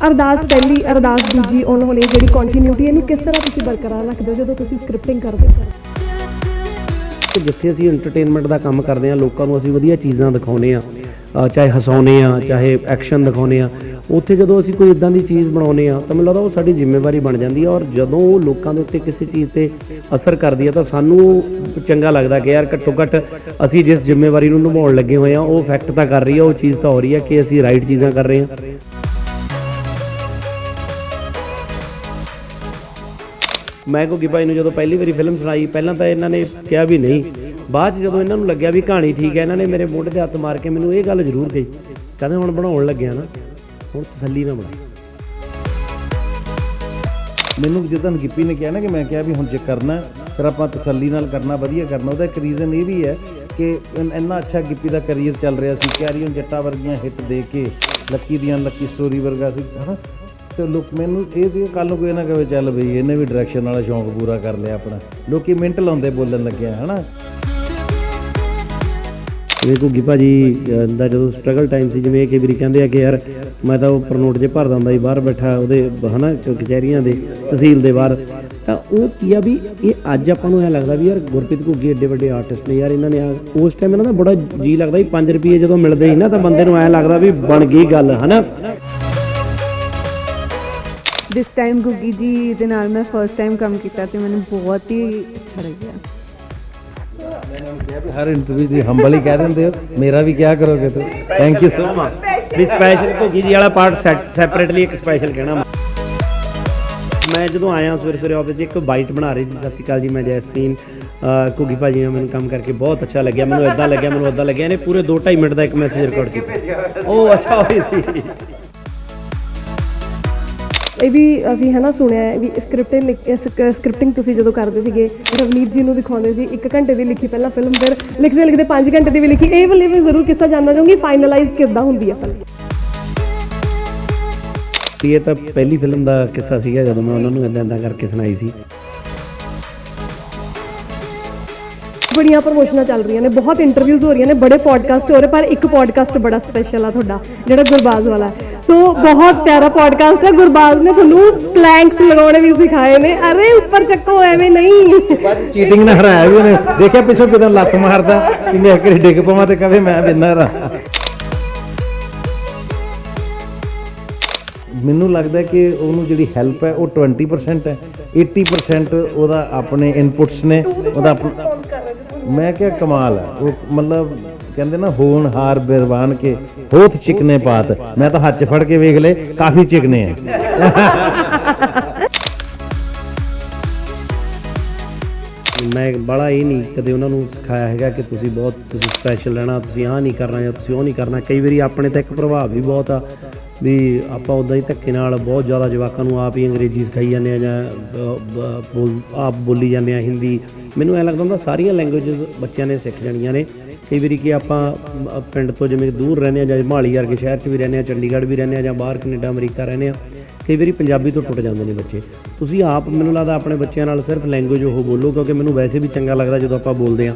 ਅਰਦਾਸ ਪਹਿਲੀ ਅਰਦਾਸ ਦੂਜੀ ਉਹਨਾਂ ਹੋਣੀ ਜਿਹੜੀ ਕੰਟੀਨਿਊਟੀ ਇਹਨੂੰ ਕਿਸ ਤਰ੍ਹਾਂ ਤੁਸੀਂ ਬਰਕਰਾਰ ਰੱਖਦੇ ਹੋ ਜਦੋਂ ਤੁਸੀਂ ਸਕ੍ਰਿਪਟਿੰਗ ਕਰਦੇ ਹੋ? ਤੇ ਜਿੱਥੇ ਅਸੀਂ ਐਂਟਰਟੇਨਮੈਂਟ ਦਾ ਕੰਮ ਕਰਦੇ ਆ ਲੋਕਾਂ ਨੂੰ ਅਸੀਂ ਵਧੀਆ ਚੀਜ਼ਾਂ ਦਿਖਾਉਨੇ ਆ ਚਾਹੇ ਹਸਾਉਨੇ ਆ ਚਾਹੇ ਐਕਸ਼ਨ ਦਿਖਾਉਨੇ ਆ ਉੱਥੇ ਜਦੋਂ ਅਸੀਂ ਕੋਈ ਇਦਾਂ ਦੀ ਚੀਜ਼ ਬਣਾਉਨੇ ਆ ਤਾਂ ਮੈਨੂੰ ਲੱਗਦਾ ਉਹ ਸਾਡੀ ਜ਼ਿੰਮੇਵਾਰੀ ਬਣ ਜਾਂਦੀ ਆ ਔਰ ਜਦੋਂ ਉਹ ਲੋਕਾਂ ਦੇ ਉੱਤੇ ਕਿਸੇ ਚੀਜ਼ ਤੇ ਅਸਰ ਕਰਦੀ ਆ ਤਾਂ ਸਾਨੂੰ ਚੰਗਾ ਲੱਗਦਾ ਕਿ ਯਾਰ ਘੱਟੋ ਘੱਟ ਅਸੀਂ ਜਿਸ ਜ਼ਿੰਮੇਵਾਰੀ ਨੂੰ ਨਿਭਾਉਣ ਲੱਗੇ ਹੋਏ ਆ ਉਹ ਇਫੈਕਟ ਤਾਂ ਕਰ ਰਹੀ ਆ ਉਹ ਚੀਜ਼ ਤਾਂ ਹੋ ਰਹੀ ਆ ਕਿ ਅਸੀਂ ਰਾਈਟ ਚੀਜ਼ਾਂ ਕਰ ਰਹੇ ਆ ਮੈਂ ਕੋ ਭਾਈ ਨੂੰ ਜਦੋਂ ਪਹਿਲੀ ਵਾਰੀ ਫਿਲਮ ਸੁਣਾਈ, ਪਹਿਲਾਂ ਤਾਂ ਇਹਨਾਂ ਨੇ ਕਿਹਾ ਵੀ ਨਹੀਂ। ਬਾਅਦ ਚ ਜਦੋਂ ਇਹਨਾਂ ਨੂੰ ਲੱਗਿਆ ਵੀ ਕਹਾਣੀ ਠੀਕ ਹੈ, ਇਹਨਾਂ ਨੇ ਮੇਰੇ ਮੋਢੇ ਤੇ ਹੱਥ ਮਾਰ ਕੇ ਮੈਨੂੰ ਇਹ ਗੱਲ ਜ਼ਰੂਰ ਕਹੀ। ਕਹਿੰਦੇ ਹੁਣ ਬਣਾਉਣ ਲੱਗਿਆ ਨਾ, ਹੁਣ ਤਸੱਲੀ ਨਾਲ ਬਣਾ। ਮੈਨੂੰ ਜਿੱਦਾਂ ਗਿੱਪੀ ਨੇ ਕਿਹਾ ਨਾ ਕਿ ਮੈਂ ਕਿਹਾ ਵੀ ਹੁਣ ਜੇ ਕਰਨਾ, ਫਿਰ ਆਪਾਂ ਤਸੱਲੀ ਨਾਲ ਕਰਨਾ, ਵਧੀਆ ਕਰਨਾ। ਉਹਦਾ ਇੱਕ ਰੀਜ਼ਨ ਇਹ ਵੀ ਹੈ ਕਿ ਇੰਨਾ ਅੱਛਾ ਗਿੱਪੀ ਦਾ ਕੈਰੀਅਰ ਚੱਲ ਰਿਹਾ ਸੀ, ਕੈਰੀਅਰ ਜੱਟਾ ਵਰਗੀਆਂ ਹਿੱਟ ਦੇ ਕੇ, ਲੱਕੀ ਦੀਆਂ ਲੱਕੀ ਸਟੋਰੀ ਵਰਗਾ ਸੀ, ਹਨਾ? ਤੇ ਲੋਕ ਮੈਨੂੰ ਇਹ ਸੀ ਕੱਲ ਨੂੰ ਕੋਈ ਨਾ ਕਹੇ ਚੱਲ ਬਈ ਇਹਨੇ ਵੀ ਡਾਇਰੈਕਸ਼ਨ ਵਾਲਾ ਸ਼ੌਂਕ ਪੂਰਾ ਕਰ ਲਿਆ ਆਪਣਾ। ਲੋਕੀ ਮਿੰਟ ਲਾਉਂਦੇ ਬੋਲਣ ਲੱਗਿਆ, ਹਨਾ? ਜਿਵੇਂ ਘੁੱਗੀ ਭਾਜੀ ਜੀ ਦਾ ਜਦੋਂ ਸਟਰਗਲ ਟਾਈਮ ਸੀ, ਜਿਵੇਂ ਇਹ ਕਈ ਵਾਰੀ ਕਹਿੰਦੇ ਆ ਕਿ ਯਾਰ ਮੈਂ ਤਾਂ ਉਹ ਨੋਟ ਜੇ ਭਰਦਾ ਹੁੰਦਾ ਸੀ, ਬਾਹਰ ਬੈਠਾ ਉਹਦੇ, ਹਨਾ ਕ- ਕਚਹਿਰੀਆਂ ਦੇ, ਤਹਿਸੀਲ ਦੇ ਬਾਹਰ। ਤਾਂ ਉਹ ਕੀ ਆ ਵੀ ਇਹ ਅੱਜ ਆਪਾਂ ਨੂੰ ਇਹ ਲੱਗਦਾ ਵੀ ਯਾਰ ਗੁਰਪ੍ਰੀਤ ਘੁੱਗੀ ਏਡੇ ਵੱਡੇ ਆਰਟਿਸਟ ਨੇ ਯਾਰ, ਇਹਨਾਂ ਨੇ ਆ- ਉਸ ਟਾਈਮ ਇਹਨਾਂ ਦਾ ਬੜਾ ਜੀ ਲੱਗਦਾ ਸੀ 5 ਰੁਪਏ ਜਦੋਂ ਮਿਲਦੇ ਸੀ ਨਾ, ਤਾਂ ਬੰਦੇ ਨੂੰ ਐ ਲੱਗਦਾ ਵੀ ਬਣ ਗਈ ਗੱਲ, ਹਨਾ? ਦਿਸ ਟਾਈਮ ਗੁੱਗੀ ਜੀ ਦੇ ਨਾਲ ਮੈਂ ਫਰਸਟ ਟਾਈਮ ਕੰਮ ਕੀਤਾ ਤੇ ਮੈਨੂੰ ਬਹੁਤ ਹੀ ਅੱਛਾ ਲੱਗਿਆ। ਕਿਹਾ ਵੀ ਹਰ ਇੰਟਰਵਿਊ ਦੀ ਹੰਬਲ ਕਹਿ ਦਿੰਦੇ ਹੋ। ਮੇਰਾ ਵੀ ਕਿਆ ਕਰੋਗੇ ਤੂੰ ਥੈਂਕ ਯੂ ਸੋ ਮਚ ਵੀ ਸਪੈਸ਼ਲ ਘੁੱਗੀ ਜੀ ਵਾਲਾ ਪਾਰਟ ਸੈਪਰੇਟਲੀ ਇੱਕ ਸਪੈਸ਼ਲ ਕਹਿਣਾ ਮੈਂ। ਜਦੋਂ ਆਇਆ ਸਵੇਰੇ ਸਵੇਰੇ ਆਫਿਸ 'ਚ, ਇੱਕ ਬਾਈਟ ਬਣਾ ਰਹੀ ਸੀ। ਸਤਿ ਸ਼੍ਰੀ ਅਕਾਲ ਜੀ, ਮੈਂ ਜੈਸਮੀਨ ਅਹ ਭਾਜੀ ਨਾਲ ਮੈਨੂੰ ਕੰਮ ਕਰਕੇ ਬਹੁਤ ਅੱਛਾ ਲੱਗਿਆ। ਮੈਨੂੰ ਇਦਾਂ ਲੱਗਿਆ, ਮੈਨੂੰ ਉਦਾਂ ਲੱਗਿਆ। ਇਹਨੇ ਪੂਰੇ 2.5 ਮਿੰਟ ਦਾ ਇੱਕ ਮੈਸੇਜ ਰਿਕਾਰਡ ਕੀਤਾ। ਉਹ ਅੱਛਾ ਹੋਈ ਸੀ। ਇਹ ਵੀ ਅਸੀਂ ਹੈ ਨਾ ਸੁਣਿਆ ਹੈ ਵੀ ਸਕ੍ਰਿਪਟਿੰਗ ਸਕ੍ਰਿਪਟਿੰਗ ਤੁਸੀਂ ਜਦੋਂ ਕਰਦੇ ਸੀਗੇ, ਰਵਨੀਤ ਜੀ ਨੂੰ ਦਿਖਾਉਂਦੇ ਸੀ 1 ਘੰਟੇ ਦੀ ਲਿਖੀ ਪਹਿਲਾਂ ਫਿਲਮ ਫਿਰ ਲਿਖਦੇ ਲਿਖਦੇ 5 ਘੰਟੇ ਦੀ ਵੀ ਲਿਖੀ। ਇਹ ਵਾਲੀ ਵੀ ਜ਼ਰੂਰ ਕਿੱਸਾ ਜਾਣਨਾ ਚਾਹੂੰਗੀ ਫਾਈਨਲਾਈਜ਼ ਕਿੱਦਾਂ ਹੁੰਦੀ ਹੈ ਫਿਲਮ ਇਹ ਤਾਂ ਪਹਿਲੀ ਫਿਲਮ ਦਾ ਕਿੱਸਾ ਸੀਗਾ ਜਦੋਂ ਮੈਂ ਉਹਨਾਂ ਨੂੰ ਇਦਾਂ ਇਦਾਂ ਕਰਕੇ ਸੁਣਾਈ ਸੀ। ਬੜੀਆਂ ਪ੍ਰਮੋਸ਼ਨਾਂ ਚੱਲ ਰਹੀਆਂ ਨੇ ਬਹੁਤ ਇੰਟਰਵਿਊਜ਼ ਹੋ ਰਹੀਆਂ ਨੇ ਬੜੇ ਪੋਡਕਾਸਟ ਹੋ ਰਹੇ ਪਰ ਇੱਕ ਪੋਡਕਾਸਟ ਬੜਾ ਸਪੈਸ਼ਲ ਆ ਤੁਹਾਡਾ ਜਿਹੜਾ ਗੁਰਬਾਜ਼ ਵਾਲਾ। ਸੋ ਬਹੁਤ ਪਿਆਰਾ ਪੋਡਕਾਸਟ ਹੈ ਗੁਰਬਾਜ਼ ਨੇ ਤੁਹਾਨੂੰ ਪਲੈਂਕਸ ਲਗਾਉਣੇ ਵੀ ਸਿਖਾਏ ਨੇ। ਅਰੇ ਉੱਪਰ ਚੱਕੋ ਐਵੇਂ ਨਹੀਂ। ਚੀਟਿੰਗ ਨਾਲ ਹਰਾਇਆ ਵੀ ਉਹਨੇ। ਦੇਖਿਆ ਪਿੱਛੋਂ ਕਿਦਾਂ ਲੱਤ ਮਾਰਦਾ ਕਿ ਮੈਂ ਕਰੀ ਡਿੱਗ ਪਵਾਂ ਤੇ ਕਵੇ ਮੈਂ ਵਿਨਰ ਆ। ਮੈਨੂੰ ਲੱਗਦਾ ਕਿ ਉਹਨੂੰ ਜਿਹੜੀ ਹੈਲਪ ਹੈ ਉਹ 20% ਹੈ। 80% ਉਹਦਾ ਆਪਣੇ ਇਨਪੁਟਸ ਨੇ ਉਹਦਾ ਆਪਣਾ- ਮੈਂ ਕਿਹਾ ਕਮਾਲ ਹੈ। ਉਹ ਮਤਲਬ ਕਹਿੰਦੇ ਨਾ, ਹੋਣ ਹਾਰ ਬਿਰਵਾਨ ਕੇ ਹੋਤ ਚਿਕਨੇ ਪਾਤ। ਮੈਂ ਤਾਂ ਹੱਥ 'ਚ ਫੜ ਕੇ ਵੇਖ ਲਏ, ਕਾਫੀ ਚਿਕਨੇ ਆ। ਮੈਂ ਬੜਾ ਇਹ ਨਹੀਂ ਕਦੇ ਉਹਨਾਂ ਨੂੰ ਸਿਖਾਇਆ ਹੈਗਾ ਕਿ ਤੁਸੀਂ ਬਹੁਤ, ਤੁਸੀਂ ਸਪੈਸ਼ਲ ਰਹਿਣਾ, ਤੁਸੀਂ ਆਹ ਨਹੀਂ ਕਰਨਾ ਜਾਂ ਤੁਸੀਂ ਉਹ ਨਹੀਂ ਕਰਨਾ। ਕਈ ਵਾਰੀ ਆਪਣੇ ਤੇ ਇੱਕ ਪ੍ਰਭਾਵ ਵੀ ਬਹੁਤ ਆ ਵੀ ਆਪਾਂ ਉਦਾਂ ਹੀ ਧੱਕੇ ਨਾਲ ਬਹੁਤ ਜ਼ਿਆਦਾ ਜਵਾਕਾਂ ਨੂੰ ਆਪ ਹੀ ਅੰਗਰੇਜ਼ੀ ਸਿਖਾਈ ਜਾਂਦੇ ਆ ਜਾਂ ਆਪ ਬੋਲੀ ਜਾਂਦੇ ਆ ਹਿੰਦੀ। ਮੈਨੂੰ ਐ ਲੱਗਦਾ ਹੁੰਦਾ ਸਾਰੀਆਂ ਲੈਂਗੁਏਜਸ ਬੱਚਿਆਂ ਨੇ ਸਿੱਖ ਜਾਣੀਆਂ ਨੇ। ਕਈ ਵਾਰੀ ਕਿ ਆਪਾਂ ਪਿੰਡ ਤੋਂ ਜਿਵੇਂ ਦੂਰ ਰਹਿੰਦੇ ਆ ਜਾਂ ਮਾਲੀ ਵਰਗੇ ਸ਼ਹਿਰ 'ਚ ਵੀ ਰਹਿੰਦੇ ਆ ਚੰਡੀਗੜ੍ਹ ਵੀ ਰਹਿੰਦੇ ਆ ਜਾਂ ਬਾਹਰ ਕੈਨੇਡਾ, ਅਮਰੀਕਾ ਰਹਿੰਦੇ ਆ ਕਈ ਵਾਰੀ ਪੰਜਾਬੀ ਤੋਂ ਟੁੱਟ ਜਾਂਦੇ ਨੇ ਬੱਚੇ। ਤੁਸੀਂ ਆਪ, ਮੈਨੂੰ ਲੱਗਦਾ ਆਪਣੇ ਬੱਚਿਆਂ ਨਾਲ ਸਿਰਫ ਲੈਂਗੁਏਜ ਉਹ ਬੋਲੋ ਕਿਉਂਕਿ ਮੈਨੂੰ ਵੈਸੇ ਵੀ ਚੰਗਾ ਲੱਗਦਾ ਜਦੋਂ ਆਪਾਂ ਬੋਲਦੇ ਆ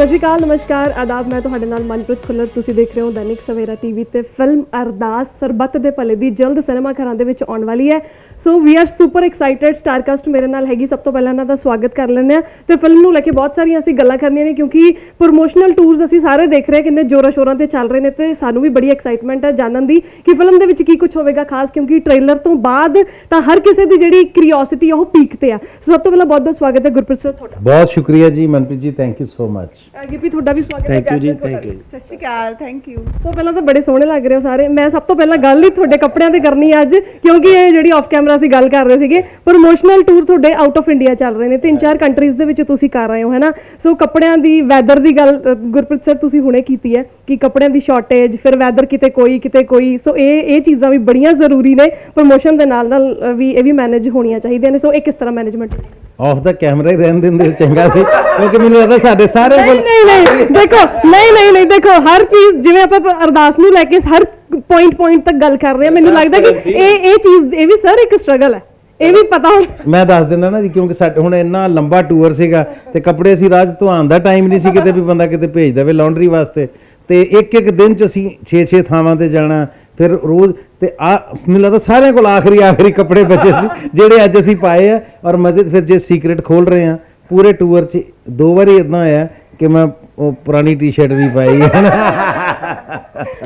ਸਤਿ ਸ਼੍ਰੀ ਅਕਾਲ, ਨਮਸਕਾਰ, ਆਦਾਬ, ਮੈਂ ਤੁਹਾਡੇ ਨਾਲ ਮਨਪ੍ਰੀਤ ਖੁੱਲਰ। ਤੁਸੀਂ ਦੇਖ ਰਹੇ ਹੋ ਦੈਨਿਕ ਸਵੇਰਾ ਟੀਵੀ ਤੇ ਫਿਲਮ ਅਰਦਾਸ ਸਰਬੱਤ ਦੇ ਭਲੇ ਦੀ ਜਲਦ ਸਿਨੇਮਾ ਘਰਾਂ ਦੇ ਵਿੱਚ ਆਉਣ ਵਾਲੀ ਹੈ। So we are super excited star cast ਮੇਰੇ ਨਾਲ ਹੈਗੀ। ਸਭ ਤੋਂ ਪਹਿਲਾਂ ਇਹਨਾਂ ਦਾ ਸਵਾਗਤ ਕਰ ਲੈਂਦੇ ਆ ਤੇ ਫਿਲਮ ਨੂੰ ਲੈ ਕੇ ਬਹੁਤ ਸਾਰੀਆਂ ਅਸੀਂ ਗੱਲਾਂ ਕਰਨੀਆਂ ਨੇ ਕਿਉਂਕਿ ਪ੍ਰੋਮੋਸ਼ਨਲ ਟੂਰਸ ਅਸੀਂ ਸਾਰੇ ਦੇਖ ਰਹੇ ਹਾਂ, ਕਿੰਨੇ ਜ਼ੋਰਾਂ ਸ਼ੋਰਾਂ ਤੇ ਚੱਲ ਰਹੇ ਨੇ ਤੇ ਸਾਨੂੰ ਵੀ ਬੜੀ ਐਕਸਾਈਟਮੈਂਟ ਹੈ ਜਾਣਨ ਦੀ ਕਿ ਫਿਲਮ ਦੇ ਵਿੱਚ ਕੀ ਕੁਝ ਹੋਵੇਗਾ ਖਾਸ ਕਿਉਂਕਿ ਟ੍ਰੇਲਰ ਤੋਂ ਬਾਅਦ ਤਾਂ ਹਰ ਕਿਸੇ ਦੀ ਜਿਹੜੀ ਕਿਉਰਿਓਸਿਟੀ ਉਹ ਪੀਕ ਤੇ ਆ। ਸੋ ਸਭ ਤੋਂ ਪਹਿਲਾਂ ਬਹੁਤ ਬਹੁਤ ਸਵਾਗਤ ਹੈ ਗੁਰਪ੍ਰੀਤ ਸਰ ਤੁਹਾਡਾ। ਬਹੁਤ ਸ਼ੁਕਰੀਆ ਜੀ Manpreet ji thank you so much ਵੀ ਤੁਹਾਡਾ ਵੀ ਸਵਾਗਤ ਹੈ ਥੈਂਕ ਯੂ ਜੀ ਜੈਸਮੀਨ, ਥੈਂਕ ਯੂ ਸਤਿ ਸ਼੍ਰੀ ਅਕਾਲ ਥੈਂਕ ਯੂ ਸੋ ਪਹਿਲਾਂ ਤਾਂ ਬੜੇ ਸੋਹਣੇ ਲੱਗ ਰਹੇ ਹੋ ਸਾਰੇ। ਮੈਂ ਸਭ ਤੋਂ ਪਹਿਲਾਂ ਗੱਲ ਹੀ ਤੁਹਾਡੇ ਕੱਪੜਿਆਂ ਤੇ ਕਰਨੀ ਹੈ ਅੱਜ ਕਿਉਂਕਿ ਇਹ ਜਿਹੜੀ ਆਫ ਕੈਮਰਾ ਅਸੀਂ ਗੱਲ ਕਰ ਰਹੇ ਸੀਗੇ ਪ੍ਰੋਮੋਸ਼ਨਲ ਟੂਰ ਤੁਹਾਡੇ ਆਊਟ ਆਫ ਇੰਡੀਆ ਚੱਲ ਰਹੇ ਨੇ। ਤਿੰਨ ਚਾਰ ਕੰਟਰੀਜ਼ ਦੇ ਵਿੱਚ ਤੁਸੀਂ ਕਰ ਰਹੇ ਹੋ ਹੈਨਾ ਸੋ ਕੱਪੜਿਆਂ ਦੀ ਵੈਦਰ ਦੀ ਗੱਲ ਅ, ਗੁਰਪ੍ਰੀਤ ਸਰ ਤੁਸੀਂ ਹੁਣੇ ਕੀਤੀ ਹੈ ਕਿ ਕੱਪੜਿਆਂ ਦੀ ਸ਼ਾਰਟੇਜ ਫਿਰ ਵੈਦਰ ਕਿਤੇ ਕੋਈ ਕਿਤੇ ਕੋਈ। ਸੋ ਇਹ ਇਹ ਚੀਜ਼ਾਂ ਵੀ ਬੜੀਆਂ ਜ਼ਰੂਰੀ ਨੇ। ਪ੍ਰੋਮੋਸ਼ਨ ਦੇ ਨਾਲ ਨਾਲ ਅ, ਵੀ ਇਹ ਵੀ ਮੈਨੇਜ ਹੋਣੀਆਂ ਚਾਹੀਦੀਆਂ ਨੇ। ਸੋ ਇਹ ਕਿਸ ਤਰ੍ਹਾਂ ਮੈਨੇਜਮੈਂਟ ਆਫ ਦਾ ਕੈਮਰਾ ਹੀ ਰਹਿਣ ਦਿੰਦੇ ਚੰਗਾ ਸੀ। ਕਿਉਂਕਿ ਮੈਨੂੰ ਲੱਗਦਾ ਸਾਡੇ ਸਾਰੇ ਕੋਲ ਨਹੀਂ ਨਹੀਂ ਦੇਖੋ ਨਹੀਂ ਨਹੀਂ ਨਹੀਂ ਦੇਖੋ ਹਰ ਚੀਜ਼ ਜਿਵੇਂ ਆਪਾਂ ਅਰਦਾਸ ਨੂੰ ਲੈ ਕੇ ਹਰ ਪੁਆਇੰਟ ਪੁਆਇੰਟ ਤੱਕ ਗੱਲ ਕਰ ਰਹੇ ਹਾਂ ਮੈਨੂੰ ਲੱਗਦਾ ਕਿ ਇਹ ਇਹ ਚੀਜ਼ ਇਹ ਵੀ ਸਰ ਇੱਕ ਸਟਰਗਲ ਹੈ। ਇਹ ਵੀ ਪਤਾ ਮੈਂ ਦੱਸ ਦਿੰਦਾ ਨਾ ਜੀ ਕਿਉਂਕਿ ਸਾਡੇ ਹੁਣ ਇੰਨਾ ਲੰਬਾ ਟੂਰ ਸੀਗਾ ਤੇ ਕੱਪੜੇ ਅਸੀਂ ਰਾਜ ਧੋਣ ਦਾ ਟਾਈਮ ਨਹੀਂ ਸੀ ਕਿਤੇ ਵੀ ਬੰਦਾ ਕਿਤੇ ਭੇਜ ਦੇਵੇ ਲਾਂਡਰੀ ਵਾਸਤੇ। ਤੇ ਇੱਕ ਇੱਕ ਦਿਨ ਚ ਅਸੀਂ 6-6 ਥਾਵਾਂ ਤੇ ਜਾਣਾ ਫਿਰ ਰੋਜ਼ ਤੇ ਆ ਮੈਨੂੰ ਲੱਗਦਾ ਸਾਰਿਆਂ ਕੋਲ ਆਖਰੀ ਆਖਰੀ ਕੱਪੜੇ ਬਚੇ ਸੀ ਜਿਹੜੇ ਅੱਜ ਅਸੀਂ ਪਾਏ ਆ ਔਰ ਮਜ਼ੇ ਫਿਰ ਜੇ ਸੀਕ੍ਰੇਟ ਖੋਲ ਰਹੇ ਆ ਪੂਰੇ ਟੂਰ ਚ ਦੋ ਵਾਰੀ ਇਦਾਂ ਹੋਇਆ ਕਿ ਮੈਂ ਉਹ ਪੁਰਾਣੀ ਟੀ-ਸ਼ਰਟ ਵੀ ਪਾਈ ਹੈ ਨਾ।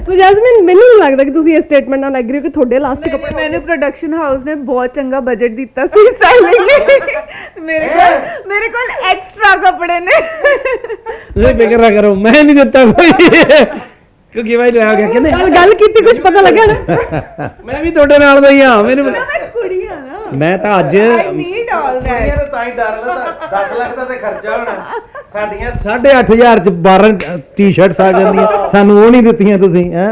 ਸੋ ਜੈਸਮਿਨ ਮੈਨੂੰ ਨਹੀਂ ਲੱਗਦਾ ਕਿ ਤੁਸੀਂ ਇਹ ਸਟੇਟਮੈਂਟ ਨਾਲ ਐਗਰੀ ਹੋ ਕਿ ਤੁਹਾਡੇ ਲਾਸਟ ਕੱਪੜੇ ਮੈਨੂੰ ਪ੍ਰੋਡਕਸ਼ਨ ਹਾਊਸ ਨੇ ਬਹੁਤ ਚੰਗਾ ਬਜਟ ਦਿੱਤਾ ਸੀ ਸਟਾਈਲਿੰਗ ਲਈ। ਮੇਰੇ ਕੋਲ ਮੇਰੇ ਕੋਲ ਐਕਸਟਰਾ ਕੱਪੜੇ ਨੇ। ਤੁਸੀਂ ਫਿਕਰ ਨਾ ਕਰੋ ਮੈਂ ਨਹੀਂ ਦਿੱਤਾ ਕੋਈ। ਕਿਉਂਕਿ ਭਾਈ ਆ ਗਿਆ ਕਹਿੰਦੇ ਗੱਲ ਗੱਲ ਕੀਤੀ ਕੁਝ ਪਤਾ ਲੱਗਾ ਨਾ। ਮੈਂ ਵੀ ਤੁਹਾਡੇ ਨਾਲ ਦਾ ਹੀ ਹਾਂ ਮੈਨੂੰ ਮੈਂ ਕੁੜੀ ਆ ਨਾ। ਮੈਂ ਤਾਂ ਅੱਜ ਆਈ ਨੀਡ ਆਲ ਦੈਟ ਤਾਂ ਹੀ ਡਰ ਲੱਗਦਾ 10 ਲੱਖ ਦਾ ਤੇ ਖਰਚਾ ਹੋਣਾ। ਸਾਡੀਆਂ 8500 ਚ 12 ਟੀ-ਸ਼ਰਟਸ ਆ ਜਾਂਦੀਆਂ ਸਾਨੂੰ ਉਹ ਨਹੀਂ ਦਿੱਤੀਆਂ ਤੁਸੀਂ ਹੈ।